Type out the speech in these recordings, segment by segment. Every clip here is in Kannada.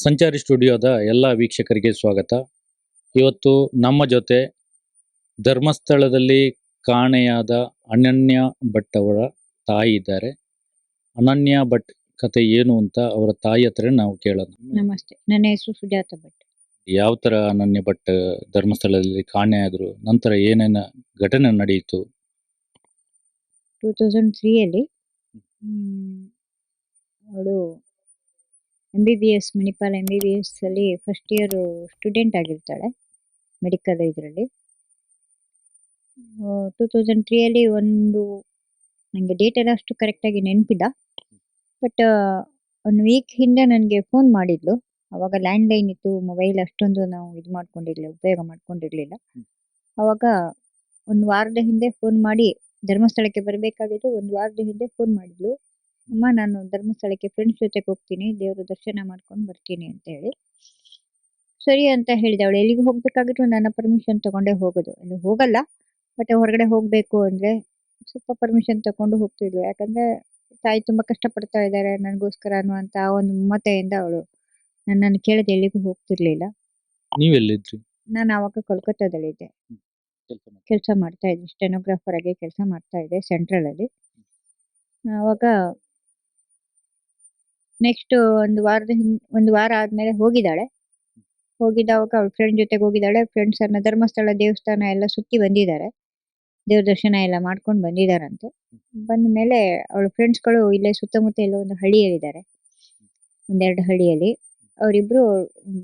ಸಂಚಾರಿ ಸ್ಟುಡಿಯೋದ ಎಲ್ಲ ವೀಕ್ಷಕರಿಗೆ ಸ್ವಾಗತ. ಇವತ್ತು ನಮ್ಮ ಜೊತೆ ಧರ್ಮಸ್ಥಳದಲ್ಲಿ ಕಾಣೆಯಾದ ಅನನ್ಯ ಭಟ್ ಅವರ ತಾಯಿ ಇದ್ದಾರೆ. ಅನನ್ಯ ಭಟ್ ಕತೆ ಏನು ಅಂತ ಅವರ ತಾಯಿ ಹತ್ರ ನಾವು ಕೇಳೋಣ. ನಮಸ್ತೆ. ನನ್ನ ಹೆಸರು ಸುಜಾತ ಭಟ್. ಯಾವ ತರ ಅನನ್ಯ ಭಟ್ ಧರ್ಮಸ್ಥಳದಲ್ಲಿ ಕಾಣೆಯಾದ್ರು ನಂತರ ಏನೇನ ಘಟನೆ ನಡೆಯಿತು ಟೂ ತೌಸಂಡ್ ತ್ರೀಯಲ್ಲಿ ಅವಳು M B B S Manipal M B B S ಅಲ್ಲಿ ಫಸ್ಟ್ ಇಯರ್ ಸ್ಟೂಡೆಂಟ್ ಆಗಿರ್ತಾಳೆ ಮೆಡಿಕಲ್ ಇದರಲ್ಲಿ. ಟೂ ತೌಸಂಡ್ ತ್ರೀಯಲ್ಲಿ ಒಂದು ನನಗೆ ಡೇಟ್ ಎಲ್ಲ ಅಷ್ಟು ಕರೆಕ್ಟಾಗಿ ನೆನಪಿಲ್ಲ. ಬಟ್ ಒಂದು ವೀಕ್ ಹಿಂದೆ ನನಗೆ ಫೋನ್ ಮಾಡಿದ್ಲು. ಅವಾಗ ಲ್ಯಾಂಡ್ಲೈನ್ ಇತ್ತು ಮೊಬೈಲ್ ಅಷ್ಟೊಂದು ನಾವು ಇದು ಮಾಡ್ಕೊಂಡಿರ್ಲಿಲ್ಲ ಉಪಯೋಗ ಮಾಡ್ಕೊಂಡಿರ್ಲಿಲ್ಲ. ಅವಾಗ ಒಂದು ವಾರದ ಹಿಂದೆ ಫೋನ್ ಮಾಡಿ ಧರ್ಮಸ್ಥಳಕ್ಕೆ ಬರಬೇಕಾಗಿತ್ತು ಒಂದು ವಾರದ ಹಿಂದೆ ಫೋನ್ ಮಾಡಿದ್ಲು. ಅಮ್ಮ ನಾನು ಧರ್ಮಸ್ಥಳಕ್ಕೆ ಫ್ರೆಂಡ್ಸ್ ಜೊತೆಗೆ ಹೋಗ್ತೀನಿ. ದೇವರ ದರ್ಶನ ಮಾಡ್ಕೊಂಡು ಬರ್ತೀನಿ ಅಂತ ಹೇಳಿ. ಸರಿ ಅಂತ ಹೇಳಿದೆ. ಅವಳು ಎಲ್ಲಿಗೆ ಹೋಗ್ಬೇಕಾಗಿತ್ತು ನನ್ನ ಪರ್ಮಿಷನ್ ತಗೊಂಡೇ ಹೋಗೋದು. ಅಲ್ಲಿ ಹೋಗಲ್ಲ. ಬಟ್ ಹೊರಗಡೆ ಹೋಗ್ಬೇಕು ಅಂದ್ರೆ ಸ್ವಲ್ಪ ಪರ್ಮಿಷನ್ ತಗೊಂಡು ಹೋಗ್ತಿದ್ಲು ಯಾಕಂದ್ರೆ ತಾಯಿ ತುಂಬಾ ಕಷ್ಟಪಡ್ತಾ ಇದ್ದಾರೆ ನನಗೋಸ್ಕರ ಅನ್ನುವಂತ ಒಂದು ಮಮತೆಯಿಂದ ಅವಳು ನನ್ನನ್ನು ಕೇಳದೆ ಎಲ್ಲಿಗೂ ಹೋಗ್ತಿರ್ಲಿಲ್ಲ. ನೀವೆಲ್ಲಿದ್ರಿ ನಾನು ಆವಾಗ ಕೋಲ್ಕತ್ತಾದಲ್ಲಿದ್ದೆ. ಕೆಲಸ ಮಾಡ್ತಾ ಇದ್ದೆ. ಸ್ಟೆನೋಗ್ರಾಫರ್ ಆಗಿ ಕೆಲಸ ಮಾಡ್ತಾ ಇದ್ದೆ ಸೆಂಟ್ರಲ್ ಅಲ್ಲಿ ಅವಾಗ ನೆಕ್ಸ್ಟ್ ಒಂದು ವಾರದ ಹಿಂ ಒಂದು ವಾರ ಆದ್ಮೇಲೆ ಹೋಗಿದ್ದಾಳೆ. ಹೋಗಿದ್ದಾವಾಗ ಅವಳ ಫ್ರೆಂಡ್ ಜೊತೆಗೆ ಹೋಗಿದ್ದಾಳೆ. ಫ್ರೆಂಡ್ಸ್ ಅನ್ನ ಧರ್ಮಸ್ಥಳ ದೇವಸ್ಥಾನ ಎಲ್ಲ ಸುತ್ತಿ ಬಂದಿದ್ದಾರೆ. ದೇವ್ರ ದರ್ಶನ ಎಲ್ಲ ಮಾಡ್ಕೊಂಡು ಬಂದಿದಾರಂತೆ ಬಂದ ಮೇಲೆ ಅವಳ ಫ್ರೆಂಡ್ಸ್ಗಳು ಇಲ್ಲೇ ಸುತ್ತಮುತ್ತ ಎಲ್ಲ ಒಂದು ಹಳ್ಳಿಯಲ್ಲಿದ್ದಾರೆ. ಒಂದೆರಡು ಹಳ್ಳಿಯಲ್ಲಿ. ಅವರಿಬ್ರು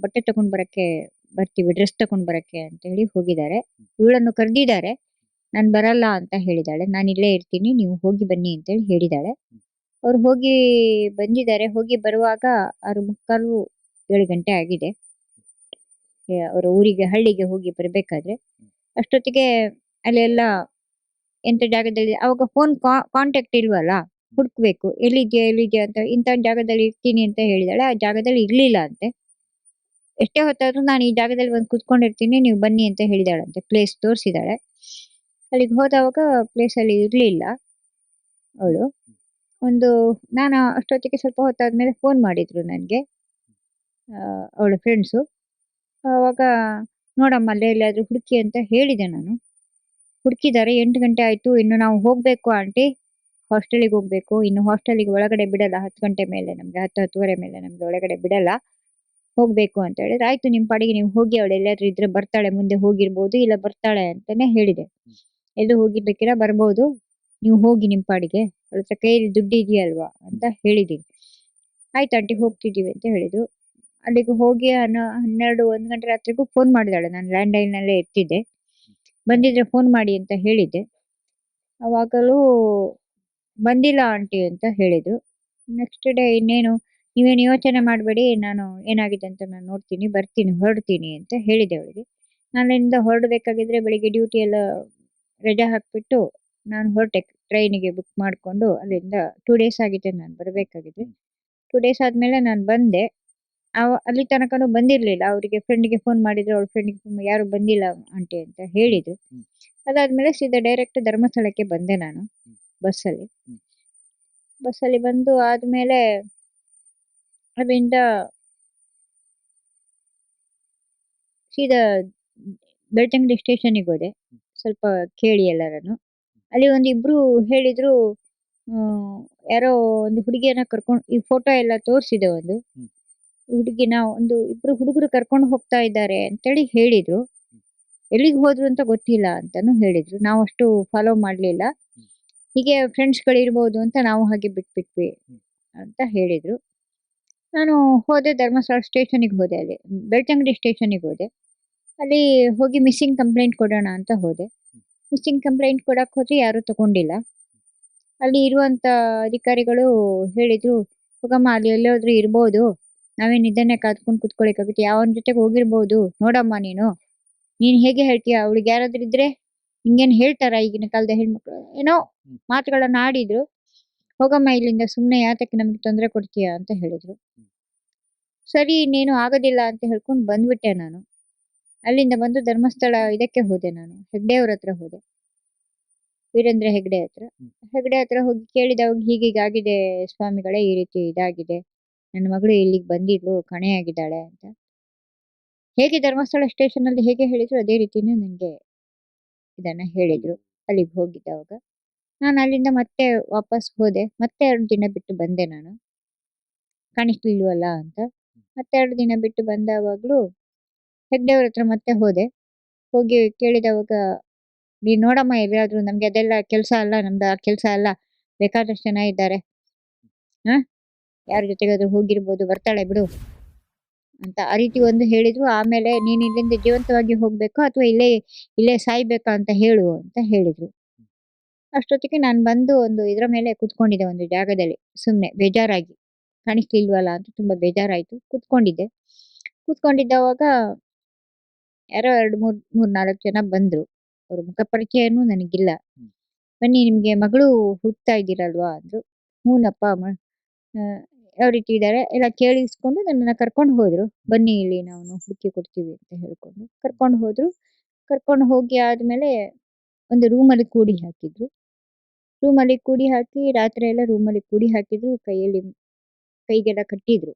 ಬಟ್ಟೆ ತಗೊಂಡ್ ಬರಕ್ಕೆ ಬರ್ತೀವಿ ಡ್ರೆಸ್ ತಗೊಂಡ್ ಬರಕ್ಕೆ ಅಂತ ಹೇಳಿ ಹೋಗಿದ್ದಾರೆ. ಇವಳನ್ನು ಕರೆದಿದ್ದಾರೆ. ನಾನು ಬರಲ್ಲ ಅಂತ ಹೇಳಿದಾಳೆ ನಾನು ಇಲ್ಲೇ ಇರ್ತೀನಿ ನೀವು ಹೋಗಿ ಬನ್ನಿ ಅಂತ ಹೇಳಿ ಹೇಳಿದಾಳೆ ಅವ್ರು ಹೋಗಿ ಬಂದಿದ್ದಾರೆ. ಹೋಗಿ ಬರುವಾಗ ಅವ್ರ ಮುಕ್ಕಾಲು ಏಳು ಗಂಟೆ ಆಗಿದೆ. ಅವರ ಊರಿಗೆ, ಹಳ್ಳಿಗೆ ಹೋಗಿ ಬರಬೇಕಾದ್ರೆ. ಅಷ್ಟೊತ್ತಿಗೆ ಅಲ್ಲೆಲ್ಲ ಎಂತ ಜಾಗದಲ್ಲಿ, ಅವಾಗ ಫೋನ್ ಕಾಂಟ್ಯಾಕ್ಟ್ ಇಲ್ವಲ್ಲ? ಹುಡುಕ್ಬೇಕು. ಎಲ್ಲಿದ್ಯಾ ಎಲ್ಲಿದ್ಯಾ ಅಂತ ಇಂಥ ಜಾಗದಲ್ಲಿ ಇರ್ತೀನಿ ಅಂತ ಹೇಳಿದಾಳೆ. ಆ ಜಾಗದಲ್ಲಿ ಇರ್ಲಿಲ್ಲ ಅಂತೆ. ಎಷ್ಟೇ ಹೊತ್ತಾದ್ರೂ ನಾನು ಈ ಜಾಗದಲ್ಲಿ ಬಂದು ಕುತ್ಕೊಂಡಿರ್ತೀನಿ, ನೀವು ಬನ್ನಿ ಅಂತ ಹೇಳಿದಾಳಂತೆ. ಪ್ಲೇಸ್ ತೋರಿಸಿದಾಳೆ. ಅಲ್ಲಿಗೆ ಹೋದವಾಗ ಪ್ಲೇಸ್ ಅಲ್ಲಿ ಇರ್ಲಿಲ್ಲ ಅವಳು. ಒಂದು ನಾನು ಅಷ್ಟೊತ್ತಿಗೆ ಸ್ವಲ್ಪ ಹೊತ್ತಾದ್ಮೇಲೆ ಫೋನ್ ಮಾಡಿದ್ರು ನನಗೆ ಅವಳ ಫ್ರೆಂಡ್ಸು ಅವಾಗ ನೋಡಮ್ಮ ಅಲ್ಲೇ ಎಲ್ಲಾದರೂ ಹುಡುಕಿ ಅಂತ ಹೇಳಿದೆ ನಾನು. ಹುಡುಕಿದ್ದಾರೆ ಎಂಟು ಗಂಟೆ ಆಯಿತು ಇನ್ನು ನಾವು ಹೋಗಬೇಕು ಆಂಟಿ. ಹಾಸ್ಟೆಲಿಗೆ ಹೋಗಬೇಕು. ಇನ್ನು ಹಾಸ್ಟೆಲಿಗೆ ಒಳಗಡೆ ಬಿಡಲ್ಲ ಹತ್ತು ಗಂಟೆ ಮೇಲೆ ನಮಗೆ ಹತ್ತು ಹತ್ತುವರೆ ಮೇಲೆ ನಮಗೆ ಒಳಗಡೆ ಬಿಡಲ್ಲ. ಹೋಗಬೇಕು ಅಂತ ಹೇಳಿದ್ರೆ ಆಯಿತು ನಿಮ್ಮ ಪಾಡಿಗೆ ನೀವು ಹೋಗಿ ಅವಳು ಎಲ್ಲಾದರೂ ಇದ್ರೆ ಬರ್ತಾಳೆ ಮುಂದೆ ಹೋಗಿರ್ಬೋದು ಇಲ್ಲ ಬರ್ತಾಳೆ ಅಂತಲೇ ಹೇಳಿದೆ. ಎಲ್ಲೂ ಹೋಗಿರ್ಬೇಕಿರ ಬರ್ಬೋದು. ನೀವು ಹೋಗಿ ನಿಮ್ಮ ಪಾಡಿಗೆ ಅವಳ ಹತ್ರ ಕೈಯಲ್ಲಿ ದುಡ್ಡು ಇದೆಯಲ್ವಾ ಅಂತ ಹೇಳಿದ್ದೀನಿ ಆಯ್ತು ಆಂಟಿ ಹೋಗ್ತಿದ್ದೀವಿ ಅಂತ ಹೇಳಿದ್ರು. ಅಲ್ಲಿಗೆ ಹೋಗಿ ಹನ್ನ ಹನ್ನೆರಡು, ಒಂದು ಗಂಟೆ ರಾತ್ರಿಗೂ ಫೋನ್ ಮಾಡಿದಾಳೆ. ನಾನು ಲ್ಯಾಂಡ್ ಲೈನ್ ನಲ್ಲೇ ಇರ್ತಿದ್ದೆ. ಬಂದಿದ್ರೆ ಫೋನ್ ಮಾಡಿ ಅಂತ ಹೇಳಿದ್ದೆ. ಅವಾಗಲೂ ಬಂದಿಲ್ಲ ಆಂಟಿ ಅಂತ ಹೇಳಿದ್ರು. ನೆಕ್ಸ್ಟ್ ಡೇ ಇನ್ನೇನು, ನೀವೇನು ಯೋಚನೆ ಮಾಡಬೇಡಿ, ನಾನು ಏನಾಗಿದೆ ಅಂತ ನಾನು ನೋಡ್ತೀನಿ, ಬರ್ತೀನಿ, ಹೊರಡ್ತೀನಿ ಅಂತ ಹೇಳಿದೆ ಅವಳಿಗೆ. ನಾನು ಇಂದ ಹೊರಡಬೇಕಾಗಿದ್ರೆ ಬೆಳಿಗ್ಗೆ ಡ್ಯೂಟಿ ಎಲ್ಲ ರಜೆ ಹಾಕ್ಬಿಟ್ಟು ನಾನು ಹೊರಟೆ ಟ್ರೈನಿಗೆ ಬುಕ್ ಮಾಡಿಕೊಂಡು ಅಲ್ಲಿಂದ ಟೂ ಡೇಸ್ ಆಗಿದೆ ನಾನು ಬರಬೇಕಾಗಿದೆ. ಟೂ ಡೇಸ್ ಆದಮೇಲೆ ನಾನು ಬಂದೆ. ಅವ ಅಲ್ಲಿ ತನಕನೂ ಬಂದಿರಲಿಲ್ಲ. ಅವರಿಗೆ ಫ್ರೆಂಡ್ಗೆ ಫೋನ್ ಮಾಡಿದ್ರು. ಅವ್ರ ಫ್ರೆಂಡ್ಗೆ ಯಾರು ಬಂದಿಲ್ಲ ಆಂಟಿ ಅಂತ ಹೇಳಿದ್ರು. ಅದಾದ್ಮೇಲೆ ಸೀದಾ ಡೈರೆಕ್ಟ್ ಧರ್ಮಸ್ಥಳಕ್ಕೆ ಬಂದೆ ನಾನು ಬಸ್ಸಲ್ಲಿ. ಬಸ್ಸಲ್ಲಿ ಬಂದು ಆದ್ಮೇಲೆ ಅಲ್ಲಿಂದ ಸೀದಾ ಬೆಳ್ತಂಗಡಿ ಸ್ಟೇಷನ್ಗೆ ಹೋದೆ. ಸ್ವಲ್ಪ ಕೇಳಿ ಎಲ್ಲರನ್ನು. ಅಲ್ಲಿ ಒಂದು ಇಬ್ರು ಹೇಳಿದ್ರು ಯಾರೋ ಒಂದು ಹುಡುಗಿಯನ್ನ ಕರ್ಕೊಂಡು ಈ ಫೋಟೋ ಎಲ್ಲ ತೋರಿಸಿದೆ ಒಂದು. ಹುಡುಗಿನ ಒಂದು ಇಬ್ರು ಹುಡುಗರು ಕರ್ಕೊಂಡು ಹೋಗ್ತಾ ಇದ್ದಾರೆ ಅಂತೇಳಿ ಹೇಳಿದ್ರು. ಎಲ್ಲಿಗೆ ಹೋದ್ರು ಅಂತ ಗೊತ್ತಿಲ್ಲ ಅಂತಾನು ಹೇಳಿದ್ರು. ನಾವು ಅಷ್ಟು ಫಾಲೋ ಮಾಡ್ಲಿಲ್ಲ. ಹೀಗೆ ಫ್ರೆಂಡ್ಸ್ ಗಳಿರ್ಬೋದು ಅಂತ ನಾವು ಹಾಗೆ ಬಿಟ್ಬಿಟ್ವಿ ಅಂತ ಹೇಳಿದ್ರು. ನಾನು ಹೋದೆ ಧರ್ಮಸ್ಥಳ ಸ್ಟೇಷನಿಗೆ ಹೋದೆ ಅಲ್ಲಿ ಬೆಳ್ತಂಗಡಿ ಸ್ಟೇಷನಿಗೆ ಹೋದೆ. ಅಲ್ಲಿ ಹೋಗಿ ಮಿಸ್ಸಿಂಗ್ ಕಂಪ್ಲೇಂಟ್ ಕೊಡೋಣ ಅಂತ ಹೋದೆ. ಮಿಸ್ಸಿಂಗ್ ಕಂಪ್ಲೇಂಟ್ ಕೊಡಕ್ ಹೋದ್ರೆ ಯಾರು ತಗೊಂಡಿಲ್ಲ. ಅಲ್ಲಿ ಇರುವಂತ ಅಧಿಕಾರಿಗಳು ಹೇಳಿದ್ರು ಹೋಗಮ್ಮ ಅಲ್ಲಿ ಎಲ್ಲಾದ್ರೂ ಇರ್ಬೋದು. ನಾವೇನ್ ಇದನ್ನೇ ಕಾದ್ಕೊಂಡು ಕುತ್ಕೊಳಿಕಾಗುತ್ತೆ ಯಾವನ್ ಜೊತೆಗೆ ಹೋಗಿರ್ಬೋದು. ನೋಡಮ್ಮ ನೀನು. ನೀನ್ ಹೇಗೆ ಹೇಳ್ತೀಯ? ಅವಳಿಗೆ ಯಾರಾದ್ರೂ ಇದ್ರೆ ಹಿಂಗೇನ್ ಹೇಳ್ತಾರ ಈಗಿನ ಕಾಲದ ಹೆಣ್ಮಕ್ಳು? ಏನೋ ಮಾತುಗಳನ್ನ ಆಡಿದ್ರು. ಹೋಗಮ್ಮ ಇಲ್ಲಿಂದ ಸುಮ್ನೆ ಯಾತಕ್ಕೆ ನಮ್ಗೆ ತೊಂದರೆ ಕೊಡ್ತೀಯ ಅಂತ ಹೇಳಿದ್ರು. ಸರಿ ಇನ್ನೇನು ಆಗೋದಿಲ್ಲ ಅಂತ ಹೇಳ್ಕೊಂಡು ಬಂದ್ಬಿಟ್ಟೆ ನಾನು. ಅಲ್ಲಿಂದ ಬಂದು ಧರ್ಮಸ್ಥಳ ಇದಕ್ಕೆ ಹೋದೆ ನಾನು. ಹೆಗ್ಡೆ ಅವ್ರ ಹತ್ರ ಹೋದೆ. ವೀರೇಂದ್ರ ಹೆಗ್ಡೆ ಹತ್ರ. ಹೆಗ್ಡೆ ಹತ್ರ ಹೋಗಿ ಕೇಳಿದ ಅವಾಗ ಹೀಗೀಗಾಗಿದೆ ಸ್ವಾಮಿಗಳೇ ಈ ರೀತಿ ಇದಾಗಿದೆ. ನನ್ನ ಮಗಳು ಇಲ್ಲಿಗೆ ಬಂದಿದ್ಲು ಕಣೆಯಾಗಿದ್ದಾಳೆ ಅಂತ. ಹೇಗೆ ಧರ್ಮಸ್ಥಳ ಸ್ಟೇಷನ್ ಅಲ್ಲಿ ಹೇಗೆ ಹೇಳಿದ್ರು ಅದೇ ರೀತಿನೇ ನನಗೆ ಇದನ್ನ ಹೇಳಿದ್ರು. ಅಲ್ಲಿಗೆ ಹೋಗಿದ್ದವಾಗ ನಾನು ಅಲ್ಲಿಂದ ಮತ್ತೆ ವಾಪಸ್ ಹೋದೆ. ಮತ್ತೆ ಎರಡು ದಿನ ಬಿಟ್ಟು ಬಂದೆ ನಾನು. ಕಾಣಿಸ್ಲಿಲ್ವಲ್ಲ ಅಂತ. ಮತ್ತೆ ಎರಡು ದಿನ ಬಿಟ್ಟು ಬಂದಾವಾಗ್ಲೂ ಹೆಗ್ಡೆಯವ್ರ ಹತ್ರ ಮತ್ತೆ ಹೋದೆ. ಹೋಗಿ ಕೇಳಿದವಾಗ ನೀ ನೋಡಮ್ಮ ಎಲ್ಲಾದ್ರೂ ನಮ್ಗೆ ಅದೆಲ್ಲ ಕೆಲಸ ಅಲ್ಲ, ನಮ್ದು ಆ ಕೆಲಸ ಅಲ್ಲ, ಬೇಕಾದಷ್ಟು ಜನ ಇದ್ದಾರೆ. ಹ ಯಾರ ಜೊತೆಗಾದ್ರೂ ಹೋಗಿರ್ಬೋದು, ಬರ್ತಾಳೆ ಬಿಡು. ಅಂತ ಆ ರೀತಿ ಒಂದು ಹೇಳಿದ್ರು. ಆಮೇಲೆ, ನೀನ್ ಇಲ್ಲಿಂದ ಜೀವಂತವಾಗಿ ಹೋಗ್ಬೇಕು ಅಥವಾ ಇಲ್ಲೇ ಇಲ್ಲೇ ಸಾಯ್ಬೇಕಾ ಅಂತ ಹೇಳು, ಅಂತ ಹೇಳಿದ್ರು. ಅಷ್ಟೊತ್ತಿಗೆ ನಾನು ಬಂದು ಒಂದು ಇದ್ರ ಮೇಲೆ ಕುತ್ಕೊಂಡಿದ್ದೆ, ಒಂದು ಜಾಗದಲ್ಲಿ. ಸುಮ್ಮನೆ ಬೇಜಾರಾಗಿ. ಕಾಣಿಸ್ಲಿಲ್ವಲ್ಲ ಅಂತ ತುಂಬಾ ಬೇಜಾರಾಯ್ತು. ಕುತ್ಕೊಂಡಿದ್ದೆ. ಕುತ್ಕೊಂಡಿದ್ದವಾಗ ಯಾರೋ ಎರಡು ಮೂರ್ ಮೂರ್ ನಾಲ್ಕು ಜನ ಬಂದ್ರು. ಅವ್ರ ಮುಖ ಪರಿಚಯನು ನನಗಿಲ್ಲ. ಬನ್ನಿ ನಿಮ್ಗೆ ಮಗಳು ಹುಡ್ತಾ ಇದ್ದೀರಲ್ವಾ ಅಂದ್ರು. ಹೂನಪ್ಪ ಯಾವ ರೀತಿ ಇದ್ದಾರೆ? ಎಲ್ಲ ಕೇಳಿಸ್ಕೊಂಡು ನನ್ನನ್ನ ಕರ್ಕೊಂಡು ಹೋದ್ರು. ಬನ್ನಿ ಇಲ್ಲಿ ನಾವು ಹುಡುಕಿ ಕೊಡ್ತೀವಿ ಅಂತ ಹೇಳ್ಕೊಂಡು ಕರ್ಕೊಂಡು ಹೋದ್ರು. ಕರ್ಕೊಂಡು ಹೋಗಿ ಆದ್ಮೇಲೆ ಒಂದು ರೂಮಲ್ಲಿ ಕೂಡಿ ಹಾಕಿದ್ರು. ರೂಮಲ್ಲಿ ಕೂಡಿ ಹಾಕಿ ರಾತ್ರಿ ಎಲ್ಲ ರೂಮಲ್ಲಿ ಕೂಡಿ ಹಾಕಿದ್ರು. ಕೈಯಲ್ಲಿ ಕೈಗೆಲ್ಲ ಕಟ್ಟಿದ್ರು.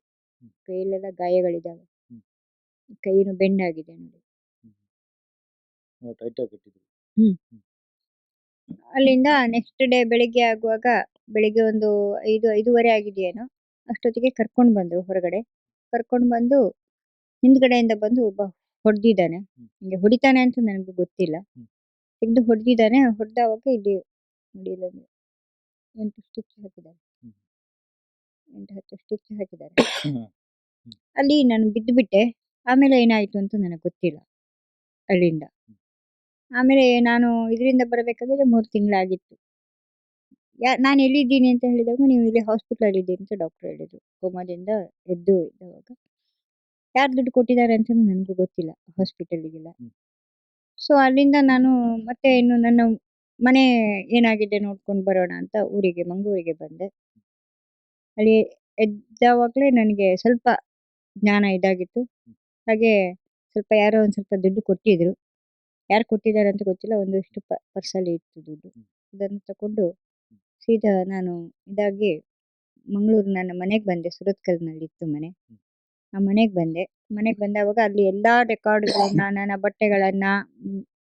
ಕೈಯಲ್ಲೆಲ್ಲ ಗಾಯಗಳಿದಾವೆ ಕೈನು ಕೈನು ಬೆಂಡಾಗಿದೆ ನೋಡಿ. ಟೈಟ್ ಆಗಿ ಅಲ್ಲಿಂದ ನೆಕ್ಸ್ಟ್ ಡೇ ಬೆಳಿಗ್ಗೆ ಆಗುವಾಗ ಬೆಳಿಗ್ಗೆ ಒಂದು ಐದು ಐದೂವರೆ ಆಗಿದೆಯೇನೋ ಅಷ್ಟೊತ್ತಿಗೆ ಕರ್ಕೊಂಡು ಬಂದ್ರು ಹೊರಗಡೆ. ಕರ್ಕೊಂಡು ಬಂದು ಹಿಂದ್ಗಡೆಯಿಂದ ಬಂದು ಒಬ್ಬ ಹೊಡೆದಿದ್ದಾನೆ. ಹಿಂಗೆ ಹೊಡಿತಾನೆ ಅಂತ ನನಗೂ ಗೊತ್ತಿಲ್ಲ. ತೆಗೆದು ಹೊಡೆದಿದ್ದಾನೆ. ಹೊಡೆದವಾಗ ಇಲ್ಲಿ ನೋಡಿ ಇಲ್ಲೊಂದು ಎಂಟು ಸ್ಟಿಚ್ ಹಾಕಿದ್ದಾರೆ. ಎಂಟು ಹತ್ತು ಸ್ಟಿಚ್ ಹಾಕಿದ್ದಾರೆ. ಅಲ್ಲಿ ನಾನು ಬಿದ್ದುಬಿಟ್ಟೆ. ಆಮೇಲೆ ಏನಾಯ್ತು ಅಂತ ನನಗೆ ಗೊತ್ತಿಲ್ಲ ಅಲ್ಲಿಂದ. ಆಮೇಲೆ ನಾನು ಇದರಿಂದ ಬರಬೇಕಾದ್ರೆ ಮೂರು ತಿಂಗಳಾಗಿತ್ತು. ಯಾ ನಾನು ಎಲ್ಲಿದ್ದೀನಿ ಅಂತ ಹೇಳಿದಾಗ ನೀವು ಇಲ್ಲಿ ಹಾಸ್ಪಿಟಲ್ ಇದ್ದೀನಿ ಅಂತ ಡಾಕ್ಟರ್ ಹೇಳಿದ್ರು. ಕೋಮಾದಿಂದ ಎದ್ದು ಇದ್ದವಾಗ. ಯಾರು ದುಡ್ಡು ಕೊಟ್ಟಿದ್ದಾರೆ ಅಂತ ನನಗೂ ಗೊತ್ತಿಲ್ಲ ಹಾಸ್ಪಿಟಲಿಗೆಲ್ಲ ಗೆಲ್ಲ. ಸೊ ಅಲ್ಲಿಂದ ನಾನು ಮತ್ತೆ ಇನ್ನು ನನ್ನ ಮನೆ ಏನಾಗಿದೆ ನೋಡ್ಕೊಂಡು ಬರೋಣ ಅಂತ ಊರಿಗೆ ಮಂಗಳೂರಿಗೆ ಬಂದೆ. ಅಲ್ಲಿ ಎದ್ದಾವಾಗಲೇ ನನಗೆ ಸ್ವಲ್ಪ ಜ್ಞಾನ ಇದಾಗಿತ್ತು. ಹಾಗೆ ಸ್ವಲ್ಪ ಯಾರೋ ಒಂದು ಸ್ವಲ್ಪ ದುಡ್ಡು ಕೊಟ್ಟಿದ್ರು. ಯಾರು ಕೊಟ್ಟಿದ್ದಾರೆ ಅಂತ ಗೊತ್ತಿಲ್ಲ ಒಂದಿಷ್ಟು ಪರ್ಸಲ್ಲಿ ಇತ್ತು ದುಡ್ಡು. ಅದನ್ನು ತಗೊಂಡು ಸೀದಾ ನಾನು ಇದಾಗಿ ಮಂಗಳೂರು ನನ್ನ ಮನೆಗೆ ಬಂದೆ ಸುರತ್ಕಲ್ನಲ್ಲಿ ಇತ್ತು ಮನೆ. ಆ ಮನೆಗೆ ಬಂದೆ. ಮನೆಗೆ ಬಂದಾಗ ಅಲ್ಲಿ ಎಲ್ಲಾ ರೆಕಾರ್ಡ್ಗಳನ್ನ ನನ್ನ ಬಟ್ಟೆಗಳನ್ನ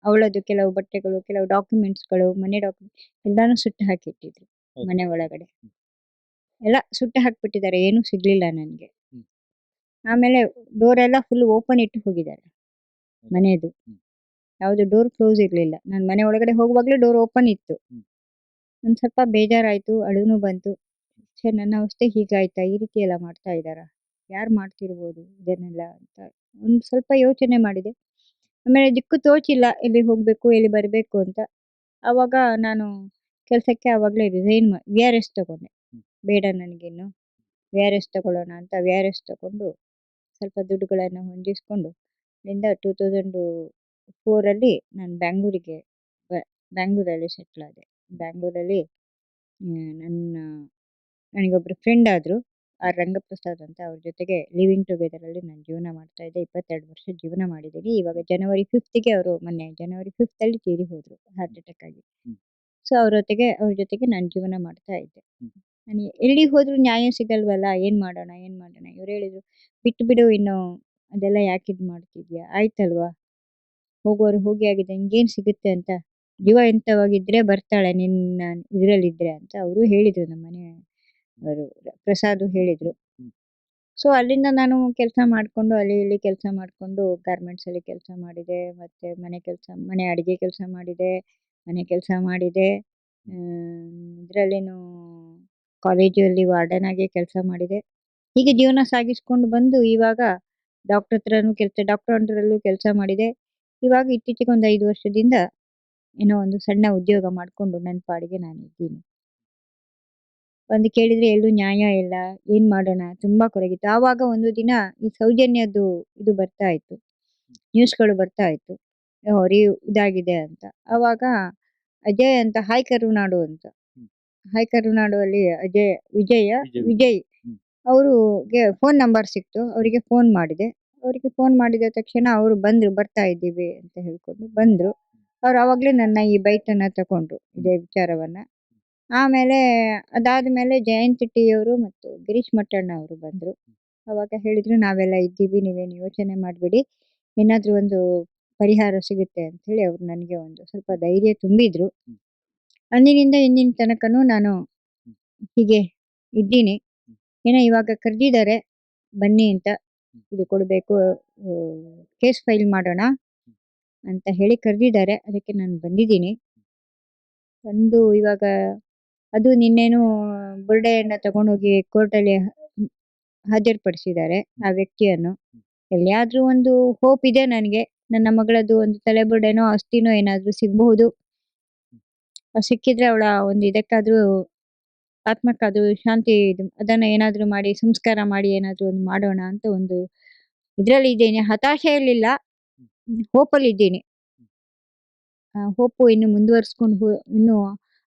ಅವಳದು ಕೆಲವು ಬಟ್ಟೆಗಳು ಕೆಲವು ಡಾಕ್ಯುಮೆಂಟ್ಸ್ಗಳು ಮನೆ ಡಾಕ್ಯುಮೆಂಟ್ ಎಲ್ಲಾನು ಸುಟ್ಟು ಹಾಕಿಟ್ಟಿದ್ರು ಮನೆ ಒಳಗಡೆ. ಎಲ್ಲ ಸುಟ್ಟು ಹಾಕ್ಬಿಟ್ಟಿದ್ದಾರೆ ಏನು ಸಿಗ್ಲಿಲ್ಲ ನನಗೆ. ಆಮೇಲೆ ಡೋರ್ ಎಲ್ಲ ಫುಲ್ ಓಪನ್ ಇಟ್ಟು ಹೋಗಿದ್ದಾರೆ ಮನೆಯದು. ಯಾವುದು ಡೋರ್ ಕ್ಲೋಸ್ ಇರ್ಲಿಲ್ಲ. ನಾನು ಮನೆ ಒಳಗಡೆ ಹೋಗುವಾಗ್ಲೇ ಡೋರ್ ಓಪನ್ ಇತ್ತು. ಒಂದು ಸ್ವಲ್ಪ ಬೇಜಾರಾಯ್ತು ಅಳುನು ಬಂತು. ಛೆ ನನ್ನ ಅವಸ್ಥೆ ಹೀಗಾಯ್ತಾ? ಈ ರೀತಿ ಎಲ್ಲ ಮಾಡ್ತಾ ಇದ್ದಾರ? ಯಾರು ಮಾಡ್ತಿರ್ಬೋದು ಇದನ್ನೆಲ್ಲ ಅಂತ ಒಂದು ಸ್ವಲ್ಪ ಯೋಚನೆ ಮಾಡಿದೆ. ಆಮೇಲೆ ದಿಕ್ಕು ತೋಚಿಲ್ಲ ಎಲ್ಲಿ ಹೋಗ್ಬೇಕು ಎಲ್ಲಿ ಬರಬೇಕು ಅಂತ. ಆವಾಗ ನಾನು ಕೆಲಸಕ್ಕೆ ಆವಾಗಲೇ ರಿಸೈನ್ ಮಾ ವಿ ಆರ್ ಎಸ್ ತಗೊಂಡೆ. ಬೇಡ ನನಗಿನ್ನು. ವಿ ಆರ್ ಎಸ್ ತಗೊಳ್ಳೋಣ ಅಂತ ವಿ ಆರ್ ಎಸ್ ತಗೊಂಡು ಸ್ವಲ್ಪ ದುಡ್ಡುಗಳನ್ನು ಹೊಂದಿಸ್ಕೊಂಡು ಅಲ್ಲಿಂದ ಟೂ ತೌಸಂಡು ಫೋರಲ್ಲಿ ನಾನು ಬ್ಯಾಂಗ್ಳೂರಿಗೆ ಬ್ಯಾಂಗ್ಳೂರಲ್ಲಿ ಸೆಟ್ಲ್ ಆದೆ. ಬ್ಯಾಂಗ್ಳೂರಲ್ಲಿ ನನ್ನ ನನಗೊಬ್ರು ಫ್ರೆಂಡ್ ಆದ್ರು ಆ ರಂಗಪ್ರಸಾದ್ ಅಂತ ಅವ್ರ ಜೊತೆಗೆ ಲಿವಿಂಗ್ ಟುಗೆದರಲ್ಲಿ ನಾನು ಜೀವನ ಮಾಡ್ತಾ ಇದ್ದೆ. ಇಪ್ಪತ್ತೆರಡು ವರ್ಷ ಜೀವನ ಮಾಡಿದ್ದೀನಿ. ಇವಾಗ ಜನವರಿ ಫಿಫ್ತ್ಗೆ ಅವರು ಮೊನ್ನೆ ಜನವರಿ ಫಿಫ್ತಲ್ಲಿ ತೀರಿ ಹೋದ್ರು ಹಾರ್ಟ್ ಅಟ್ಯಾಕ್ ಆಗಿ. ಸೊ ಅವ್ರ ಜೊತೆಗೆ ಅವ್ರ ಜೊತೆಗೆ ನಾನು ಜೀವನ ಮಾಡ್ತಾ ಇದ್ದೆ. ನಾನು ಎಲ್ಲಿ ಹೋದ್ರು ನ್ಯಾಯ ಸಿಗಲ್ವಲ್ಲ ಏನು ಮಾಡೋಣ ಏನು ಮಾಡೋಣ? ಇವ್ರು ಹೇಳಿದ್ರು ಬಿಟ್ಟು ಬಿಡು ಇನ್ನು ಅದೆಲ್ಲ ಯಾಕೆ ಇದು ಮಾಡ್ತಿದ್ಯಾ? ಆಯ್ತಲ್ವಾ? ಹೋಗೋರು ಹೋಗಿ ಆಗಿದೆ ನಿಂಗೇನು ಸಿಗುತ್ತೆ ಅಂತ. ಜೀವ ಎಂತವಾಗಿದ್ರೆ ಬರ್ತಾಳೆ ನಿನ್ನ ಇದರಲ್ಲಿದ್ರೆ ಅಂತ ಅವರು ಹೇಳಿದ್ರು ನಮ್ಮ ಮನೆ ಅವರು ಪ್ರಸಾದ್ ಹೇಳಿದ್ರು. ಸೊ ಅಲ್ಲಿಂದ ನಾನು ಕೆಲಸ ಮಾಡಿಕೊಂಡು ಅಲ್ಲಿ ಇಲ್ಲಿ ಕೆಲಸ ಮಾಡಿಕೊಂಡು ಗಾರ್ಮೆಂಟ್ಸ್ ಅಲ್ಲಿ ಕೆಲಸ ಮಾಡಿದೆ ಮತ್ತೆ ಮನೆ ಕೆಲಸ ಮನೆ ಅಡಿಗೆ ಕೆಲಸ ಮಾಡಿದೆ ಮನೆ ಕೆಲಸ ಮಾಡಿದೆ. ಇದರಲ್ಲೇನು ಕಾಲೇಜಲ್ಲಿ ವಾರ್ಡನ್ ಆಗಿ ಕೆಲಸ ಮಾಡಿದೆ. ಹೀಗೆ ಜೀವನ ಸಾಗಿಸ್ಕೊಂಡು ಬಂದು ಇವಾಗ ಡಾಕ್ಟರ್ ಹತ್ರನೂ ಕೆಲಸ ಡಾಕ್ಟರ್ ಅಂಡರಲ್ಲೂ ಕೆಲಸ ಮಾಡಿದೆ. ಇವಾಗ ಇತ್ತೀಚೆಗೆ ಒಂದು ಐದು ವರ್ಷದಿಂದ ಏನೋ ಒಂದು ಸಣ್ಣ ಉದ್ಯೋಗ ಮಾಡ್ಕೊಂಡು ನನ್ನ ಪಾಡಿಗೆ ನಾನು ಇದ್ದೀನಿ. ಒಂದು ಕೇಳಿದ್ರೆ ಎಲ್ಲೂ ನ್ಯಾಯ ಇಲ್ಲ ಏನ್ ಮಾಡೋಣ? ತುಂಬಾ ಕೊರಗಿತ್ತು. ಆವಾಗ ಒಂದು ದಿನ ಈ ಸೌಜನ್ಯದ್ದು ಇದು ಬರ್ತಾ ಇತ್ತು. ನ್ಯೂಸ್ಗಳು ಬರ್ತಾ ಇತ್ತು. ಹೊರಿ ಇದಾಗಿದೆ ಅಂತ. ಆವಾಗ ಅಜಯ್ ಅಂತ ಹಾಯ್ ಕರುನಾಡು ಅಂತ. ಹ್ಮ್. ಹಾಯ್ ಕರುನಾಡು ಅಲ್ಲಿ ಅಜಯ್ ವಿಜಯ. ವಿಜಯ್. ಹ್ಮ್. ಅವ್ರಿಗೆ ಫೋನ್ ನಂಬರ್ ಸಿಕ್ತು. ಅವರಿಗೆ ಫೋನ್ ಮಾಡಿದೆ. ಅವರಿಗೆ ಫೋನ್ ಮಾಡಿದ ತಕ್ಷಣ ಅವರು ಬಂದ್ರು, ಬರ್ತಾ ಇದ್ದೀವಿ ಅಂತ ಹೇಳ್ಕೊಂಡು ಬಂದ್ರು. ಅವ್ರು ಅವಾಗ್ಲೇ ನನ್ನ ಈ ಬೈಟ್ ಅನ್ನ ತಕೊಂಡ್ರು ಇದೇ ವಿಚಾರವನ್ನ. ಆಮೇಲೆ ಅದಾದ್ಮೇಲೆ ಜಯಂತ್ ಟಿಯವರು ಮತ್ತು ಗಿರೀಶ್ ಮಟ್ಟಣ್ಣ ಅವರು ಬಂದ್ರು. ಅವಾಗ ಹೇಳಿದ್ರು, ನಾವೆಲ್ಲ ಇದ್ದೀವಿ, ನೀವೇನು ಯೋಚನೆ ಮಾಡಬೇಡಿ. ಏನಾದ್ರು ಒಂದು ಪರಿಹಾರ ಸಿಗುತ್ತೆ ಅಂತ ಹೇಳಿ ಅವ್ರು ನನಗೆ ಒಂದು ಸ್ವಲ್ಪ ಧೈರ್ಯ ತುಂಬಿದ್ರು. ಅಂದಿನಿಂದ ಇಂದಿನ ತನಕನೂ ನಾನು ಹೀಗೆ ಇದ್ದೀನಿ. ಏನೋ ಇವಾಗ ಕರೆದಿದ್ದಾರೆ, ಬನ್ನಿ ಅಂತ ಇದು ಕೊಡಬೇಕು ಕೇಸ್ ಫೈಲ್ ಮಾಡೋಣ ಅಂತ ಹೇಳಿ ಕರೆದಿದ್ದಾರೆ. ಅದಕ್ಕೆ ನಾನು ಬಂದಿದ್ದೀನಿ. ಬಂದು ಇವಾಗ ಅದು ನಿನ್ನೇನು ಬುರ್ಡೆಯನ್ನು ತಗೊಂಡೋಗಿ ಕೋರ್ಟಲ್ಲಿ ಹಾಜರುಪಡಿಸಿದ್ದಾರೆ ಆ ವ್ಯಕ್ತಿಯನ್ನು. ಎಲ್ಲಿಯಾದ್ರೂ ಒಂದು ಹೋಪ್ ಇದೆ ನನಗೆ. ನನ್ನ ಮಗಳದ್ದು ಒಂದು ತಲೆಬುರ್ಡೆನೋ, ಅಸ್ಥಿನೋ ಏನಾದ್ರೂ ಸಿಗಬಹುದು. ಸಿಕ್ಕಿದ್ರೆ ಅವಳ ಒಂದು ಇದಕ್ಕಾದ್ರೂ ಆತ್ಮಕ್ಕಾದ್ರೂ ಶಾಂತಿ ಇದು ಅದನ್ನ ಏನಾದ್ರು ಮಾಡಿ ಸಂಸ್ಕಾರ ಮಾಡಿ ಏನಾದ್ರು ಒಂದು ಮಾಡೋಣ ಅಂತ ಒಂದು ಇದ್ರಲ್ಲಿ ಇದ್ದೀನಿ. ಹತಾಶೆಯಲ್ಲಿಲ್ಲ ಹೋಪಲ್ಲಿ ಇದ್ದೀನಿ. ಹೋಪು ಇನ್ನು ಮುಂದುವರ್ಸ್ಕೊಂಡು ಹೋ ಇನ್ನು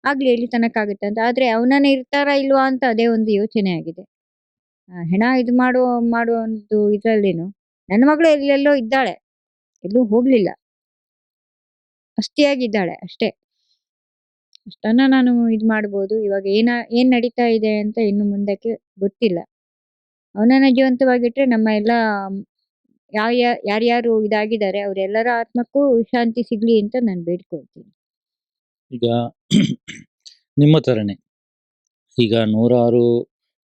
ಆಗ್ಲಿ ಎಲ್ಲಿ ತನಕ ಆಗುತ್ತೆ ಅಂತ. ಆದ್ರೆ ಅವನನ್ನ ಇರ್ತಾರ ಇಲ್ವಾ ಅಂತ ಅದೇ ಒಂದು ಯೋಚನೆ ಆಗಿದೆ. ಹೆಣ ಇದು ಮಾಡುವ ಮಾಡುವ ಒಂದು ಇದ್ರಲ್ಲೇನು ನನ್ನ ಮಗಳು ಎಲ್ಲೆಲ್ಲೋ ಇದ್ದಾಳೆ. ಎಲ್ಲೂ ಹೋಗ್ಲಿಲ್ಲ. ಅಸ್ಥಿಯಾಗಿದ್ದಾಳೆ ಅಷ್ಟೇ. ಅಷ್ಟನ್ನ ನಾನು ಇದ್ ಮಾಡ್ಬೋದು. ಇವಾಗ ಏನ, ಏನ್ ನಡೀತಾ ಇದೆ ಅಂತ ಇನ್ನು ಮುಂದಕ್ಕೆ ಗೊತ್ತಿಲ್ಲ. ಅವನನ್ನ ಜೀವಂತವಾಗಿಟ್ರೆ ನಮ್ಮ ಎಲ್ಲ, ಯಾವ ಯಾರ್ಯಾರು ಇದಾಗಿದ್ದಾರೆ ಅವರೆಲ್ಲರ ಆತ್ಮಕ್ಕೂ ಶಾಂತಿ ಸಿಗ್ಲಿ ಅಂತ ನಾನು ಬೇಡ್ಕೊಳ್ತೀನಿ. ಈಗ ನಿಮ್ಮ ತರನೇ ಈಗ ನೂರಾರು